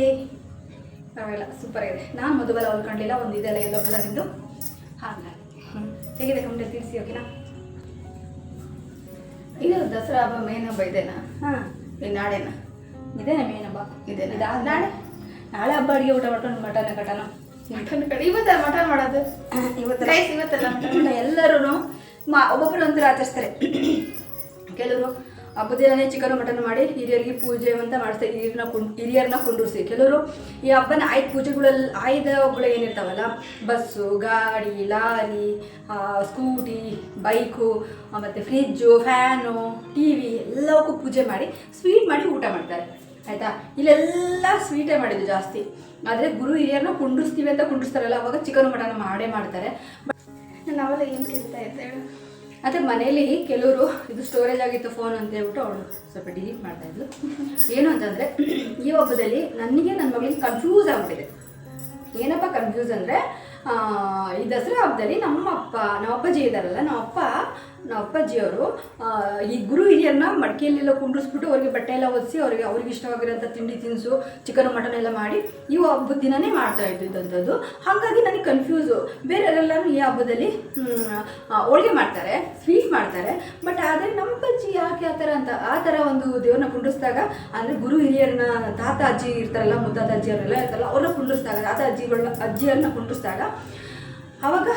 Speaker 1: ಪರವಾಗಿಲ್ಲ ಸೂಪರ್ ಆಗಿದೆ. ನಾನು ಮಧುಬಾಲ ಹೊಲ್ಕೊಂಡಿಲ್ಲ ಒಂದು ಇದೆಲ್ಲ ಎಲ್ಲೋ ಕಲರಿಂದು ಹಾಗಾಗಿ. ಹೇಗಿದೆ ಕಮೆಂಟ್ ತಿಳಿಸಿ ಓಕೆನಾ
Speaker 2: ಇದು ದಸರಾ ಹಬ್ಬ ಮೇನ್ ಹಬ್ಬ ಇದೇನಾ?
Speaker 1: ಹಾಂ.
Speaker 2: ಈ ನಾಳೆನ?
Speaker 1: ಇದೇನ ಮೇನ್ ಹಬ್ಬ? ಇದೆ ನಾಳೆ? ನಾಳೆ ಹಬ್ಬ ಅಡುಗೆ ಊಟ ಮಾಡ್ಕೊಂಡು ಮಟನ್ ಕಟನ.
Speaker 2: ಮಟನ್ ಕಡೆ ಇವತ್ತ ಮಟನ್ ಮಾಡೋದು?
Speaker 1: ಇವತ್ತು
Speaker 2: ರೈಸ್ ಇವತ್ತಲ್ಲ
Speaker 1: ಎಲ್ಲರೂ ಮಾ ಒಬ್ಬೊಬ್ಬರು ಒಂಥರ ಆಚರಿಸ್ತಾರೆ. ಕೆಲವರು ಹಬ್ಬದ ದಿನನೇ ಚಿಕನ್ ಮಟನ್ ಮಾಡಿ ಹಿರಿಯರಿಗೆ ಪೂಜೆ ಅಂತ ಮಾಡಿಸ್ತಾರೆ, ಹಿರಿಯರನ್ನ ಕುಂಡ್, ಹಿರಿಯರನ್ನ ಕುಂಡ್ರಿಸಿ. ಕೆಲವರು ಈ ಹಬ್ಬನ ಆಯ್ದ ಪೂಜೆಗಳಲ್ಲಿ ಆಯುಧಗಳು ಏನಿರ್ತಾವಲ್ಲ, ಬಸ್ಸು, ಗಾಡಿ, ಲಾರಿ ಸ್ಕೂಟಿ, ಬೈಕು ಮತ್ತು ಫ್ರಿಜ್ಜು, ಫ್ಯಾನು ಟಿ ವಿ ಎಲ್ಲವಕ್ಕೂ ಪೂಜೆ ಮಾಡಿ ಸ್ವೀಟ್ ಮಾಡಿ ಊಟ ಮಾಡ್ತಾರೆ. ಆಯಿತಾ? ಇಲ್ಲೆಲ್ಲ ಸ್ವೀಟೇ ಮಾಡಿದ್ದು ಜಾಸ್ತಿ. ಆದರೆ ಗುರು ಹಿರಿಯರನ್ನ ಕುಂಡಿಸ್ತೀವಿ ಅಂತ ಕುಂಡಿಸ್ತಾರಲ್ಲ ಅವಾಗ ಚಿಕನ್ ಮಟನ್ ಮಾಡೇ ಮಾಡ್ತಾರೆ.
Speaker 2: ನಾವೆಲ್ಲ ಏನು ಕೇಳ್ತಾ ಹೇಳು
Speaker 1: ಮತ್ತು ಮನೇಲಿ ಕೆಲವರು, ಇದು ಸ್ಟೋರೇಜ್ ಆಗಿತ್ತು ಫೋನ್ ಅಂತ ಹೇಳ್ಬಿಟ್ಟು ಅವಳು ಸ್ವಲ್ಪ ಡಿಲೀಟ್ ಮಾಡ್ತಾ ಇದ್ಲು. ಏನು ಅಂತಂದ್ರೆ, ಈ ಹಬ್ಬದಲ್ಲಿ ನನಗೆ ನನ್ನ ಮಗಳಿಗೆ ಕನ್ಫ್ಯೂಸ್ ಆಗ್ಬಿಟ್ಟಿದೆ. ಏನಪ್ಪ ಕನ್ಫ್ಯೂಸ್ ಅಂದ್ರೆ ಈ ದಸರಾ ಹಬ್ಬದಲ್ಲಿ ನಮ್ಮ ಅಪ್ಪ ನಮ್ಮ ಅಪ್ಪಾಜಿ ಇದ್ದಾರಲ್ಲ ನಮ್ಮ ಅಪ್ಪ ನಮ್ಮ ಅಪ್ಪಾಜಿಯವರು ಈ ಗುರು ಹಿರಿಯರನ್ನ ಮಡಿಕೆಯಲ್ಲೆಲ್ಲ ಕುಂಡ್ರಿಸ್ಬಿಟ್ಟು ಅವ್ರಿಗೆ ಬಟ್ಟೆ ಎಲ್ಲ ಒದಿಸಿ ಅವ್ರಿಗೆ ಅವ್ರಿಗೆ ಇಷ್ಟವಾಗಿರೋಂಥ ತಿಂಡಿ ತಿನಿಸು, ಚಿಕನ್, ಮಟನ್ ಎಲ್ಲ ಮಾಡಿ ಇವು ಹಬ್ಬದ ದಿನನೇ ಮಾಡ್ತಾ ಇದ್ದಿದ್ದಂಥದ್ದು. ಹಾಗಾಗಿ ನನಗೆ ಕನ್ಫ್ಯೂಸು ಬೇರೆಯವರೆಲ್ಲರೂ ಈ ಹಬ್ಬದಲ್ಲಿ ಹೋಳಿಗೆ ಮಾಡ್ತಾರೆ, ಸ್ವೀಟ್ ಮಾಡ್ತಾರೆ. ಬಟ್ ಆದರೆ ನಮ್ಮ ಅಪ್ಪಾಜಿ ಯಾಕೆ ಆ ಥರ ಅಂತ, ಆ ಥರ ಒಂದು ದೇವ್ರನ್ನ ಕುಂಡಿಸ್ದಾಗ ಅಂದರೆ ಗುರು ಹಿರಿಯರನ್ನ ತಾತ, ಅಜ್ಜಿ ಇರ್ತಾರಲ್ಲ, ಮುತ್ತಾತ, ಅಜ್ಜಿಯವರೆಲ್ಲ ಇರ್ತಾರಲ್ಲ, ಅವ್ರನ್ನ ಕುಂಡಿಸ್ದಾಗ ತಾತ, ಅಜ್ಜಿಗಳನ್ನ ಅಜ್ಜಿಯರನ್ನ ಕುಂಡಿಸ್ದಾಗ ಆವಾಗ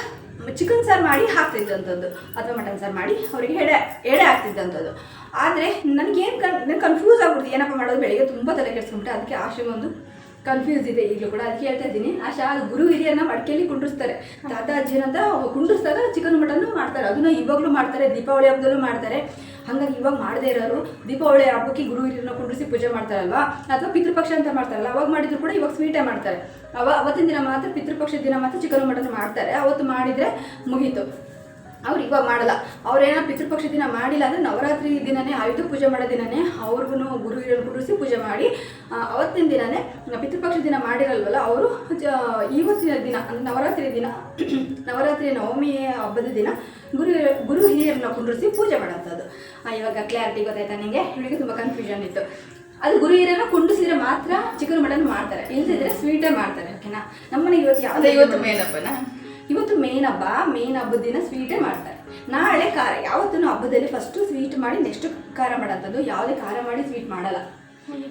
Speaker 1: ಚಿಕನ್ ಸಾರು ಮಾಡಿ ಹಾಕ್ತಿದ್ದಂಥದ್ದು ಅಥವಾ ಮಟನ್ ಸಾರು ಮಾಡಿ ಅವರಿಗೆ ಎಡೆ ಎಡೆ ಆಗ್ತಿದ್ದಂಥದ್ದು ಆದರೆ ನನಗೇನು ಕನ್ ಕನ್ಫ್ಯೂಸ್ ಆಗ್ಬಿಡ್ತು. ಏನಪ್ಪ ಮಾಡೋದು? ಬೆಳಿಗ್ಗೆ ತುಂಬ ತಲೆ ಕೆಡಿಸ್ಕೊಂಬಿಟ್ಟೆ ಅದಕ್ಕೆ ಆಶ್ರಮ ಒಂದು ಕನ್ಫ್ಯೂಸ್ ಇದೆ ಈಗಲೂ ಕೂಡ ಅದಕ್ಕೆ ಹೇಳ್ತಾ ಇದ್ದೀನಿ. ಆ ಶಾ ಗುರು ಹಿರಿಯರನ್ನ ಮಡಿಕೆಯಲ್ಲಿ ಕುಂಡಿಸ್ತಾರೆ ತಾತ ಅಜ್ಜಿನಂತ ಕುಂಡಿಸ್ದಾಗ ಚಿಕನ್ ಮಟನ್ ಮಾಡ್ತಾರೆ. ಅದನ್ನ ಇವಾಗಲೂ ಮಾಡ್ತಾರೆ, ದೀಪಾವಳಿ ಹಬ್ಬದಲ್ಲೂ ಮಾಡ್ತಾರೆ. ಹಾಗಾಗಿ ಇವಾಗ ಮಾಡದೇ ಇರೋರು ದೀಪಾವಳಿ ಹಬ್ಬಕ್ಕೆ ಗುರು ಹಿರಿಯರನ್ನ ಕುಂಡಿಸಿ ಪೂಜೆ ಮಾಡ್ತಾರಲ್ವಾ? ಅಥವಾ ಪಿತೃಪಕ್ಷ ಅಂತ ಮಾಡ್ತಾರಲ್ಲ, ಅವಾಗ ಮಾಡಿದ್ರು ಕೂಡ ಇವಾಗ ಸ್ವೀಟೇ ಮಾಡ್ತಾರೆ. ಅವ, ಅವತ್ತಿನ ದಿನ ಮಾತ್ರ ಪಿತೃಪಕ್ಷದ ದಿನ ಮಾತ್ರ ಚಿಕನ್ ಮಟನ್ ಮಾಡ್ತಾರೆ. ಅವತ್ತು ಮಾಡಿದರೆ ಮುಗೀತು. ಅವ್ರು ಇವಾಗ ಮಾಡಲ್ಲ. ಅವ್ರೇನೋ ಪಿತೃಪಕ್ಷ ದಿನ ಮಾಡಿಲ್ಲ ಅಂದರೆ ನವರಾತ್ರಿ ದಿನನೇ ಆಯುಧ ಪೂಜೆ ಮಾಡೋ ದಿನನೇ ಅವ್ರಿಗೂ ಗುರು ಹಿರಿಯರು ಗುರುಸಿ ಪೂಜೆ ಮಾಡಿ ಅವತ್ತಿನ ದಿನನೇ ಪಿತೃಪಕ್ಷ ದಿನ ಮಾಡಿರಲ್ವಲ್ಲ ಅವರು ಇವತ್ತಿನ ದಿನ ಅಂದ್ರೆ ನವರಾತ್ರಿ ದಿನ ನವರಾತ್ರಿ ನವಮಿ ಹಬ್ಬದ ದಿನ ಗುರು ಗುರು ಹಿರಿಯರನ್ನ ಕುಂಡ್ರಿಸಿ ಪೂಜೆ ಮಾಡೋಂಥದ್ದು ಆ, ಇವಾಗ ಕ್ಲಾರಿಟಿ ಗೊತ್ತಾಯ್ತಾ ನನಗೆ ಇವಳಿಗೆ ತುಂಬ ಕನ್ಫ್ಯೂಷನ್ ಇತ್ತು. ಅದು ಗುರು ಹಿರಿಯರನ್ನ ಕುಂಡಿಸಿದ್ರೆ ಮಾತ್ರ ಚಿಕನ್ ಮಟನ್ ಮಾಡ್ತಾರೆ. ಇಲ್ಲದಿದ್ರೆ ಸ್ವೀಟೇ ಮಾಡ್ತಾರೆ ಓಕೆನಾ? ನಮ್ಮನೆ ಇವತ್ತು ಯಾವುದೇ
Speaker 2: ಇವತ್ತು ಹಬ್ಬನಾ
Speaker 1: ಇವತ್ತು ಮೇನ್ ಹಬ್ಬ ಮೇನ್ ಹಬ್ಬದ ದಿನ ಸ್ವೀಟೇ ಮಾಡ್ತಾರೆ. ನಾಳೆ ಖಾರ ಯಾವತ್ತೂ ಹಬ್ಬದಲ್ಲಿ ಫಸ್ಟು ಸ್ವೀಟ್ ಮಾಡಿ ನೆಕ್ಸ್ಟ್ ಖಾರ ಮಾಡೋಂಥದ್ದು ಯಾವುದೇ ಖಾರ ಮಾಡಿ ಸ್ವೀಟ್ ಮಾಡಲ್ಲ.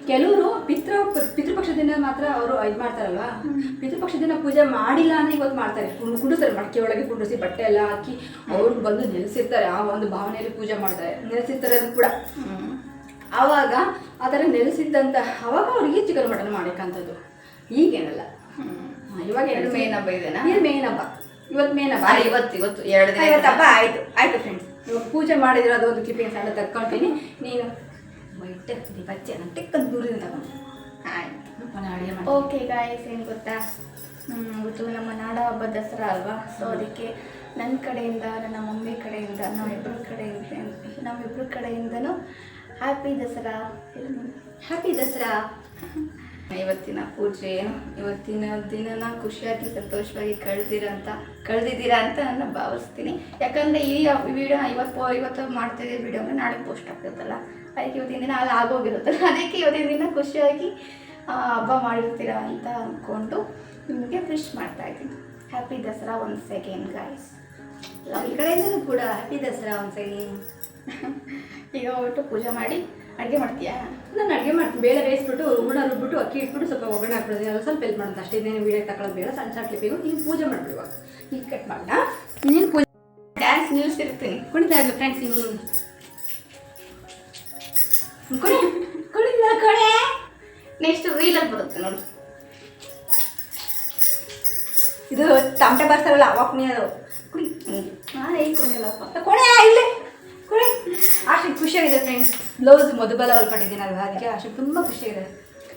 Speaker 1: ಕೆಲವರು ಪಿತೃ ಪಿತೃಪಕ್ಷದಿಂದ ಮಾತ್ರ ಅವರು ಇದು ಮಾಡ್ತಾರಲ್ವಾ? ಪಿತೃಪಕ್ಷದಿಂದ ಪೂಜೆ ಮಾಡಿಲ್ಲ ಅಂದ್ರೆ ಇವತ್ತು ಮಾಡ್ತಾರೆ. ಕುಂಡ್- ಕುಂಡಿಸ್ತಾರೆ ಮಡಕೆ ಒಳಗೆ ಕುಂಡಿಸಿ ಬಟ್ಟೆ ಎಲ್ಲ ಹಾಕಿ ಅವ್ರು ಬಂದು ನೆಲೆಸಿರ್ತಾರೆ. ಆ ಒಂದು ಭಾವನೆಯಲ್ಲಿ ಪೂಜೆ ಮಾಡ್ತಾರೆ. ನೆಲೆಸಿರ್ತಾರೆ ಕೂಡ. ಆವಾಗ ಆ ಥರ ನೆಲೆಸಿದ್ದಂತ ಅವಾಗ ಅವ್ರಿಗೆ ಚಿಕನ್ ಮಟನ್ ಮಾಡಕ್ಕಂಥದ್ದು ಈಗೇನಲ್ಲ. ಇವಾಗ
Speaker 2: ಎರಡು ಮೇನ್ ಹಬ್ಬ ಇದೆನಾ?
Speaker 1: ಇದು ಮೇನ್ ಹಬ್ಬ. ಇವತ್ತು ಮೇನ್ ಹಬ್ಬ
Speaker 2: ಅಲ್ಲ, ಇವತ್ತು ಇವತ್ತು ಎರಡು ದಿನ
Speaker 1: ಇವತ್ತು ಹಬ್ಬ ಆಯ್ತು ಆಯ್ತು ಫ್ರೆಂಡ್ಸ್ ಇವಾಗ ಪೂಜೆ ಮಾಡಿದ್ರೆ ಅದು ಒಂದು ಕ್ಲಿಪ್ಪಿಂಗ್ ಸಣ್ಣ ತಕ್ಕೊಳ್ತೀನಿ ನೀನು ವೈಟ್ ಬಚ್ಚೆ ನಾನು ಟೆಕ್ಕಂತ ದೂರದಿಂದ ತಗೊಂಡು.
Speaker 2: ಆಯ್ತು.
Speaker 1: ನಾನು ಅಡುಗೆ ಮಾಡಿ.
Speaker 2: ಓಕೆ ಗಾಯಸ್ ಏನು ಗೊತ್ತಾ? ಹ್ಮ್, ಇವತ್ತು ನಮ್ಮ ನಾಡ ಹಬ್ಬ ದಸರಾ ಅಲ್ವಾ? ಸೊ ಅದಕ್ಕೆ ನನ್ನ ಕಡೆಯಿಂದ ನನ್ನ ಮಮ್ಮಿ ಕಡೆಯಿಂದ ನಾವಿಬ್ಬರ ಕಡೆಯಿಂದ ನಾವಿಬ್ಬರ ಕಡೆಯಿಂದನೂ ಹ್ಯಾಪಿ ದಸರಾ.
Speaker 1: ಹ್ಯಾಪಿ ದಸರಾ.
Speaker 2: ಇವತ್ತಿನ ಪೂಜೆ, ಇವತ್ತಿನ ದಿನನ ಖುಷಿಯಾಗಿ, ಸಂತೋಷವಾಗಿ ಕಳೆದಿರ ಅಂತ, ಕಳೆದಿದ್ದೀರಾ ಅಂತ ನಾನು ಭಾವಿಸ್ತೀನಿ. ಯಾಕಂದರೆ ಈ ವಿಡಿಯೋ ಇವತ್ತು ಇವತ್ತು ಮಾಡ್ತಾ ಇದ್ದೀವಿ ವಿಡಿಯೋ ಅಂದರೆ ನಾಳೆ ಪೋಸ್ಟ್ ಆಗ್ತಿರುತ್ತಲ್ಲ ಅದಕ್ಕೆ ಇವತ್ತಿನ ದಿನ ಅಲ್ಲಿ, ಆಗೋಗಿರುತ್ತಲ್ಲ. ಅದಕ್ಕೆ ಇವತ್ತಿನ ದಿನ ಖುಷಿಯಾಗಿ ಹಬ್ಬ ಮಾಡಿರ್ತೀರಾ ಅಂತ ಅಂದ್ಕೊಂಡು ನಿಮಗೆ ವಿಶ್ ಮಾಡ್ತಾ ಇದ್ದೀನಿ. Happy Dasara one second guys
Speaker 1: ಈ ಕಡೆಯಿಂದಲೂ ಕೂಡ ಹ್ಯಾಪಿ ದಸರಾ ಒಂದ್ಸರಿ
Speaker 2: ಈಗ ಹೋಗ್ಬಿಟ್ಟು ಪೂಜೆ ಮಾಡಿ ಅಡುಗೆ ಮಾಡ್ತೀಯಾ?
Speaker 1: ನಾನು ಅಡುಗೆ ಮಾಡ್ತೀನಿ. ಬೇಳೆ ಬೇಯಿಸ್ಬಿಟ್ಟು ಹೂರ್ಣ ರುಬ್ಬಿಟ್ಟು ಅಕ್ಕಿ ಇಟ್ಬಿಟ್ಟು ಸ್ವಲ್ಪ ಒಗ್ಗರಣೆ ಹಾಕ್ಬಿಡೋದು. ಅದು ಸ್ವಲ್ಪ ಹೆಲ್ಪ್ ಮಾಡೋದು ಅಷ್ಟೇ. ಇನ್ನೇನು ವೀಡಿಯೋ ತಗೊಳ್ಳೋದು ಬೇಡ. ಸಣ್ಣ ಸಣ್ಣ ಕ್ಲಿಪ್ಪಿಗೂ ನೀನು ಪೂಜೆ ಮಾಡ್ಬಿಡುವಾಗ ಈಗ ಕಟ್ ಮಾಡೋಣ ನೀನು ಪೂಜೆ
Speaker 2: ಡ್ಯಾನ್ಸ್ ನಿಲ್ಲಿಸಿರ್ತೀನಿ
Speaker 1: ಕುಣಿತಾ ಇರಲಿ ಫ್ರೆಂಡ್ಸ್ ನೀನು? ಕೊಡೆ ಕುಣಿದ ಕೊಡೆ
Speaker 2: ನೆಕ್ಸ್ಟ್ ರೀಲಲ್ಲಿ ಬರುತ್ತೆ ನೋಡಿ.
Speaker 1: ಇದು ತಮಟೆ ಬರ್ತಾರಲ್ಲ ಅವಾಗ ಕುಣಿಯೋದು. ಕುಡಿ
Speaker 2: ಹಾಂ ಹೇಗೆ ಕುಣಿಯಲ್ಲಪ್ಪ
Speaker 1: ಕೊಡೆ ಇಲ್ಲೇ. ಆಶೆ ಖುಷಿಯಾಗಿದೆ ಫ್ರೆಂಡ್ಸ್ ಬ್ಲೌಸ್ ಮಧುಬಲ ಹೊಲ್ಕೊಟ್ಟಿದ್ದೀನಲ್ವಾ ಅದಕ್ಕೆ ಆಶೆ ತುಂಬ ಖುಷಿಯಾಗಿದೆ.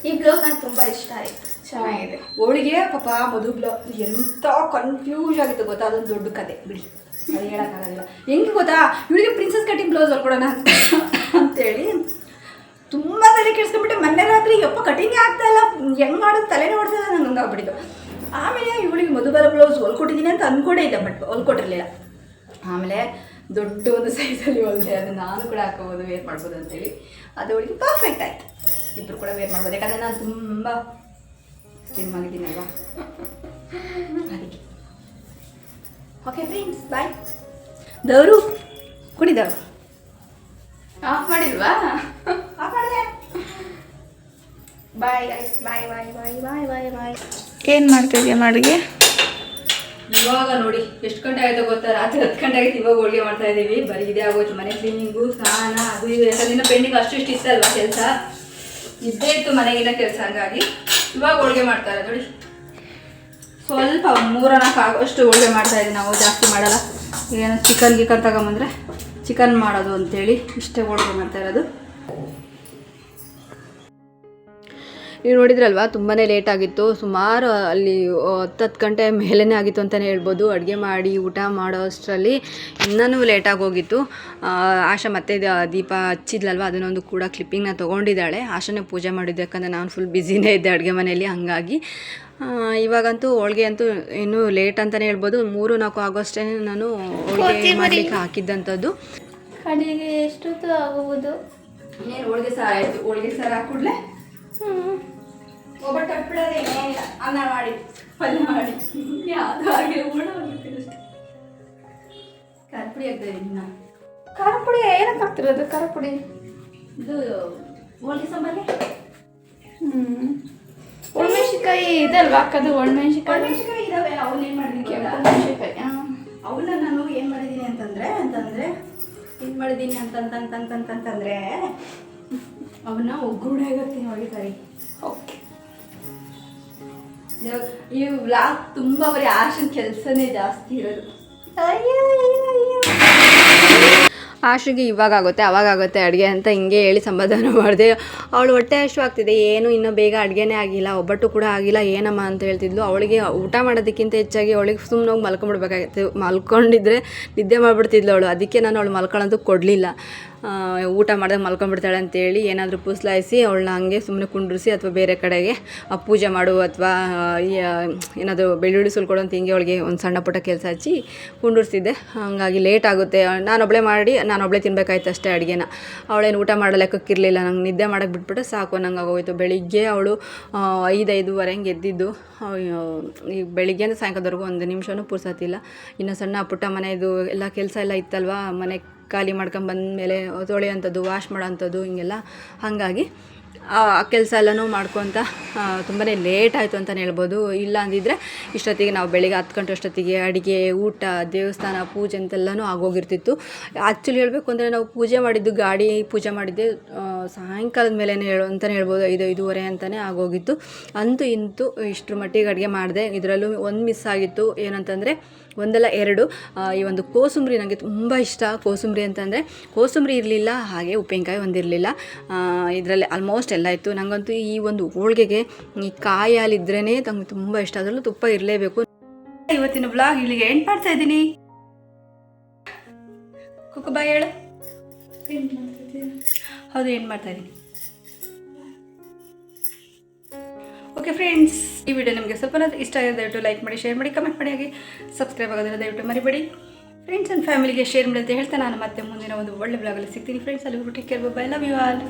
Speaker 2: ಈ ಬ್ಲೌಸ್ ನಂಗೆ ತುಂಬ ಇಷ್ಟ ಆಯ್ತು. ಚೆನ್ನಾಗಿದೆ.
Speaker 1: ಅವಳಿಗೆ ಪಾಪ ಮಧು ಬ್ಲೌಸ್ ಎಂಥ ಕನ್ಫ್ಯೂಸ್ ಆಗಿತ್ತು ಗೊತ್ತಾ? ಅದೊಂದು ದೊಡ್ಡ ಕತೆ. ಬಿಡಿ. ಅದು ಹೇಳೋಕ್ಕಾಗೋದಿಲ್ಲ ಹೆಂಗೆ ಗೊತ್ತಾ? ಇವಳಿಗೆ ಪ್ರಿನ್ಸಸ್ ಕಟಿಂಗ್ ಬ್ಲೌಸ್ ಹೊಲ್ಕೊಡೋಣ ಅಂತ. ಅಂತೇಳಿ ತುಂಬ ತಲೆ ಕೆಡಿಸ್ಕೊಂಡ್ಬಿಟ್ಟೆ ಮೊನ್ನೆ ರಾತ್ರಿ ಯಪ್ಪ ಕಟಿಂಗ್ ಆಗ್ತಾ ಇಲ್ಲ. ಹೆಂಗೆ ಮಾಡೋದು? ತಲೆನೇ ಓಡ್ತಾ ನಂಗೆ ಹಂಗಾಗ್ಬಿಟ್ಟಿದ್ದು ಆಮೇಲೆ ಇವಳಿಗೆ ಮಧುಬಲ ಬ್ಲೌಸ್ ಹೊಲ್ಕೊಟ್ಟಿದ್ದೀನಿ ಅಂತ ಅಂದ್ಕೊಂಡೇ ಇದ್ದೆ ಬಟ್ ಹೊಲ್ಕೊಟ್ಟಿರಲಿಲ್ಲ. ಆಮೇಲೆ ದೊಡ್ಡ ಒಂದು ಸೈಜಲ್ಲಿ ಹೊಲಿದೆ ಅದು ನಾನು ಕೂಡ ಹಾಕೋಬೋದು ವೇರ್ ಮಾಡ್ಬೋದು ಅಂತೇಳಿ. ಅದು ಅವಳಿಗೆ ಪರ್ಫೆಕ್ಟ್ ಆಯ್ತು. ಇಬ್ಬರು ಕೂಡ ವೇರ್ ಮಾಡ್ಬೋದು. ಯಾಕಂದರೆ ನಾನು ತುಂಬ ಸ್ಲಿಮ್ ಆಗಿದ್ದೀನಲ್ವಾ? ಅದಕ್ಕೆ ಓಕೆ ಫ್ರೆಂಡ್ಸ್ ಬಾಯ್ ದವರು ಕುಡಿದವರು.
Speaker 2: ಆಫ್ ಮಾಡಿಲ್ವಾ?
Speaker 1: ಆಫ್ ಮಾಡಿದೆ.
Speaker 2: ಬಾಯ್ ಗೈಸ್ ಬಾಯ್ ಬಾಯ್ ಬಾಯ್ ಬಾಯ್ ಬಾಯ್ ಬಾಯ್ ಏನು ಮಾಡ್ತಿದ್ಯಾ ಅಡುಗೆ
Speaker 1: ಇವಾಗ ನೋಡಿ, ಎಷ್ಟು ಗಂಟೆ ಆಯ್ತು ಗೊತ್ತಾ? ರಾತ್ರಿ ಹತ್ತು ಗಂಟೆ ಆಯ್ತು ಇವಾಗ ಹೋಳಿಗೆ ಮಾಡ್ತಾ ಇದ್ದೀವಿ ಬರೀ ಇದೇ ಆಗೋಯ್ತು ಮನೆ ಕ್ಲೀನಿಂಗು ಸ್ನಾನ, ಅದು ಇದು. ದಿನ ಪೆಂಡಿಂಗ್ ಅಷ್ಟು ಇಷ್ಟು ಇಷ್ಟ ಅಲ್ವಾ ಕೆಲಸ? ಇದ್ದೇ ಇತ್ತು ಮನೆಗಿನ ಕೆಲಸ ಹಂಗಾಗಿ. ಇವಾಗ ಹೋಳಿಗೆ ಮಾಡ್ತಾರೆ ನೋಡಿ. ಸ್ವಲ್ಪ ಮೂರ ನಾಲ್ಕು ಆಗೋಷ್ಟು ಹೋಳಿಗೆ ಮಾಡ್ತಾ ಇದ್ದೀವಿ ನಾವು, ಜಾಸ್ತಿ ಮಾಡಲ್ಲ. ಏನು ಚಿಕನ್ ಗಿಕನ್ ತಗೊಂಬಂದ್ರೆ ಚಿಕನ್ ಮಾಡೋದು ಅಂತೇಳಿ ಇಷ್ಟೇ ಹೋಳಿಗೆ ಮಾಡ್ತಾ ಇರೋದು. ನೀವು ನೋಡಿದ್ರಲ್ವಾ ತುಂಬಾ ಲೇಟ್ ಆಗಿತ್ತು. ಸುಮಾರು ಅಲ್ಲಿ ಹತ್ತು ಹತ್ತು ಗಂಟೆ ಮೇಲೇ ಆಗಿತ್ತು ಅಂತಲೇ ಹೇಳ್ಬೋದು. ಅಡುಗೆ ಮಾಡಿ ಊಟ ಮಾಡೋ ಅಷ್ಟರಲ್ಲಿ ಇನ್ನೂ ಲೇಟಾಗಿ ಹೋಗಿತ್ತು. ಆಶಾ ಮತ್ತೆ ದ- ದೀಪ ಹಚ್ಚಿದ್ಲಲ್ವ? ಅದನ್ನೊಂದು ಕೂಡ ಕ್ಲಿಪ್ಪಿಂಗ್ನ ತೊಗೊಂಡಿದ್ದಾಳೆ. ಆಶಾನೇ ಪೂಜೆ ಮಾಡಿದ್ದು ಯಾಕಂದರೆ ನಾನು ಫುಲ್ ಬ್ಯುಸಿನೇ ಇದ್ದೆ ಅಡುಗೆ ಮನೆಯಲ್ಲಿ ಹಾಗಾಗಿ. ಇವಾಗಂತೂ ಹೋಳಿಗೆ ಅಂತೂ ಇನ್ನೂ ಲೇಟ್ ಅಂತಲೇ ಹೇಳ್ಬೋದು. ಮೂರು ನಾಲ್ಕು ಆಗೋಷ್ಟೇ ನಾನು ಹೋಳಿಗೆ ಮಾಡಲಿಕ್ಕೆ ಹಾಕಿದ್ದಂಥದ್ದು.
Speaker 2: ಅಡುಗೆ ಎಷ್ಟೊತ್ತು ಆಗುವುದು?
Speaker 1: ಏನು ಹೋಳಿಗೆ ಸಾರು ಆಯಿತು. ಹೋಳಿಗೆ ಸಾರು ಹಾಕ್ಬಿಡ್ಲೆ ಒಬ್ಬಟ್ಟು ಕಟ್ಬಿಡೋದೇ ಏನಿಲ್ಲ ಅನ್ನ ಮಾಡಿ ಪಲ್ಯ ಮಾಡಿ ಯಾವುದು ಹಾಗೆ ಊಟ ಕರ್ಪುಡಿ ಆಗ್ತಾ ಇದ್ದೀನಿ
Speaker 2: ಖಾರ ಪುಡಿ ಏನಕ್ಕೆ ಹಾಕ್ತಿರೋದು ಖಾರ ಪುಡಿ
Speaker 1: ಇದು ಹೋಳಿಗೆ ಸಾಂಬಾರ್ಗೆ
Speaker 2: ಹ್ಞೂ ಒಣಮೆಣ್ಸಿಕಾಯಿ ಇದಲ್ವಾ ಹಾಕೋದು? ಒಣಮೆಣ್ಸಿಕಾಯಿ
Speaker 1: ಒಣಮೆಣ್ಸಿನ್ಕಾಯಿ ಇದಾವೆ ಅವನ್ನ ಏನು ಮಾಡಿದ್ದೀನಿ
Speaker 2: ಒಣಮೆಣ್ಸಿಕಾಯಿ
Speaker 1: ಅವನ್ನ ನಾನು ಏನು ಮಾಡಿದ್ದೀನಿ ಅಂತಂದರೆ ಅಂತಂದರೆ ಏನು ಮಾಡಿದ್ದೀನಿ ಅಂತಂತಂತಂತಂತಂದರೆ ಅವನ್ನ ಒಗ್ಗರಣೆ ಹಾಕ್ತೀನಿ ಹೊಡಿತಾರೆ
Speaker 2: ಓಕೆ
Speaker 1: ಈ ವ್ಲಾಗ್ ತುಂಬ ಬರೀ ಆಶನ್ ಕೆಲಸನೇ ಜಾಸ್ತಿ ಇರೋದು. ಆಶಿಗೆ ಇವಾಗ ಆಗುತ್ತೆ ಅವಾಗ ಆಗುತ್ತೆ ಅಡುಗೆ ಅಂತ ಹಿಂಗೆ ಹೇಳಿ ಸಮಾಧಾನ ಮಾಡಿದೆ. ಅವಳು ಹೊಟ್ಟೆ ಅಷ್ಟು ಆಗ್ತಿದೆ ಏನು ಇನ್ನೂ ಬೇಗ ಅಡುಗೆನೇ ಆಗಿಲ್ಲ ಒಬ್ಬಟ್ಟು ಕೂಡ ಆಗಿಲ್ಲ ಏನಮ್ಮ ಅಂತ ಹೇಳ್ತಿದ್ಲು. ಅವಳಿಗೆ ಊಟ ಮಾಡೋದಕ್ಕಿಂತ ಹೆಚ್ಚಾಗಿ ಅವಳಿಗೆ ಸುಮ್ಮನೆ ಹೋಗಿ ಮಲ್ಕೊಂಡ್ಬಿಡ್ಬೇಕಾಗಿತ್ತು ಮಲ್ಕೊಂಡಿದ್ರೆ ನಿದ್ದೆ ಮಾಡಿಬಿಡ್ತಿದ್ಲು ಅವಳು. ಅದಕ್ಕೆ ನಾನು ಅವಳು ಮಲ್ಕೊಳ್ಳೋದು ಕೊಡಲಿಲ್ಲ. ಊಟ ಮಾಡಿದಾಗ ಮಲ್ಕೊಂಡ್ಬಿಡ್ತಾಳೆ ಅಂತೇಳಿ ಏನಾದರೂ ಪುಸ್ಲಾಯಿಸಿ ಅವಳನ್ನ ಹಂಗೆ ಸುಮ್ಮನೆ ಕುಂಡ್ರಿಸಿ ಅಥವಾ ಬೇರೆ ಕಡೆಗೆ ಪೂಜೆ ಮಾಡು ಅಥವಾ ಏನಾದರೂ ಬೆಳ್ಳುಳ್ಳಿ ಸುಲ್ಕೊಡು ಅಂತ ಹಿಂಗೆ ಅವಳಿಗೆ ಒಂದು ಸಣ್ಣ ಪುಟ್ಟ ಕೆಲಸ ಹಚ್ಚಿ ಕುಂಡಿರ್ಸಿದ್ದೆ ಹಾಗಾಗಿ ಲೇಟ್ ಆಗುತ್ತೆ. ನಾನೊಬ್ಬಳೇ ಮಾಡಿ ನಾನೊಬ್ಬಳೇ ತಿನ್ಬೇಕಾಯ್ತು ಅಷ್ಟೇ ಅಡುಗೆನ. ಅವಳೇನು ಊಟ ಮಾಡೋ ಲೆಕ್ಕಕ್ಕಿರಲಿಲ್ಲ. ನಂಗೆ ನಿದ್ದೆ ಮಾಡೋಕ್ಕೆ ಬಿಟ್ಬಿಟ್ಟು ಸಾಕು, ನಂಗೆ ಆಗೋಯ್ತು. ಬೆಳಿಗ್ಗೆ ಅವಳು ಐದು ಐದುವರೆ ಹಂಗೆ ಎದ್ದಿದ್ದು. ಈ ಬೆಳಿಗ್ಗೆಯಿಂದ ಸಾಯಂಕಾಲದವರೆಗೂ ಒಂದು ನಿಮಿಷವೂ ಪುರ್ಸತ್ತಿಲ್ಲ. ಇನ್ನು ಸಣ್ಣ ಪುಟ್ಟ ಮನೆಯದು ಎಲ್ಲ ಕೆಲಸ ಎಲ್ಲ ಇತ್ತಲ್ವಾ, ಮನೆ ಖಾಲಿ ಮಾಡ್ಕೊಂಬಂದ್ಮೇಲೆ ತೊಳೆಯೋಂಥದ್ದು ವಾಶ್ ಮಾಡೋಂಥದ್ದು ಹಿಂಗೆಲ್ಲ. ಹಾಗಾಗಿ ಆ ಕೆಲಸ ಎಲ್ಲನೂ ಮಾಡ್ಕೊತ ತುಂಬಾ ಲೇಟ್ ಆಯಿತು ಅಂತಲೇ ಹೇಳ್ಬೋದು. ಇಲ್ಲ ಅಂದಿದ್ರೆ ಇಷ್ಟೊತ್ತಿಗೆ ನಾವು ಬೆಳಿಗ್ಗೆ ಹತ್ತು ಗಂಟೆ ಅಷ್ಟೊತ್ತಿಗೆ ಅಡುಗೆ, ಊಟ, ದೇವಸ್ಥಾನ, ಪೂಜೆ ಅಂತೆಲ್ಲನೂ ಆಗೋಗಿರ್ತಿತ್ತು. ಆ್ಯಕ್ಚುಲಿ ಹೇಳಬೇಕು ಅಂದರೆ ನಾವು ಪೂಜೆ ಮಾಡಿದ್ದು, ಗಾಡಿ ಪೂಜೆ ಮಾಡಿದ್ದೆ ಸಾಯಂಕಾಲದ ಮೇಲೆ ಹೇಳು ಅಂತಲೇ ಹೇಳ್ಬೋದು. ಐದು, ಐದೂವರೆ ಅಂತಲೇ ಆಗೋಗಿತ್ತು. ಅಂತೂ ಇಂತೂ ಇಷ್ಟರ ಮಟ್ಟಿಗೆ ಅಡುಗೆ ಮಾಡಿದೆ. ಇದರಲ್ಲೂ ಒಂದು ಮಿಸ್ ಆಗಿತ್ತು. ಏನಂತಂದರೆ ಒಂದಲ್ಲ ಎರಡು. ಈ ಒಂದು ಕೋಸುಂಬ್ರಿ ನನಗೆ ತುಂಬ ಇಷ್ಟ. ಕೋಸುಂಬರಿ ಅಂತಂದರೆ ಕೋಸುಂಬ್ರಿ ಇರಲಿಲ್ಲ ಹಾಗೆ ಉಪ್ಪಿನಕಾಯಿ ಒಂದಿರಲಿಲ್ಲ ಇದರಲ್ಲಿ ಆಲ್ಮೋಸ್ಟ್ ಎಲ್ಲ ಇತ್ತು. ನನಗಂತೂ ಈ ಒಂದು ಹೋಳಿಗೆಗೆ ಈ ಕಾಯಿ ಹಾಲಿದ್ರೇ ನಂಗೆ ತುಂಬ ಇಷ್ಟ. ಅದರಲ್ಲೂ ತುಪ್ಪ ಇರಲೇಬೇಕು. ಇವತ್ತಿನ ಬ್ಲಾಗ್ ಇಲ್ಲಿಗೆ ಎಂಡ್ ಮಾಡ್ತಾ ಇದ್ದೀನಿ. ಕುಕ್ಕು ಬಾಯ್ ಹೇಳು ಹೌದು ಏನು ಮಾಡ್ತಾ ಇದ್ದೀನಿ. ಓಕೆ ಫ್ರೆಂಡ್ಸ್ ಈ ವಿಡಿಯೋ ನಿಮಗೆ ಸ್ವಲ್ಪ ಇಷ್ಟ ಆಗಿದೆ, ದಯವಿಟ್ಟು ಲೈಕ್ ಮಾಡಿ ಶೇರ್ ಮಾಡಿ ಕಮೆಂಟ್ ಮಾಡಿ, ಹಾಗೆ ಸಬ್ಸ್ಕ್ರೈಬ್ ಆಗೋದ್ರೆ ದಯವಿಟ್ಟು ಮರಿಬೇಡಿ. ಫ್ರೆಂಡ್ಸ್ ಆ್ಯಂಡ್ ಫ್ಯಾಮಿಲಿಗೆ ಶೇರ್ ಮಾಡಿ ಅಂತ ಹೇಳ್ತಾ ನಾನು ಮತ್ತೆ ಮುಂದಿನ ಒಂದು ಒಳ್ಳೆ ಬ್ಲಾಗಲ್ಲಿ ಸಿಗ್ತೀನಿ. ಫ್ರೆಂಡ್ಸ್ ಅಲ್ಲಿ take care bye love you all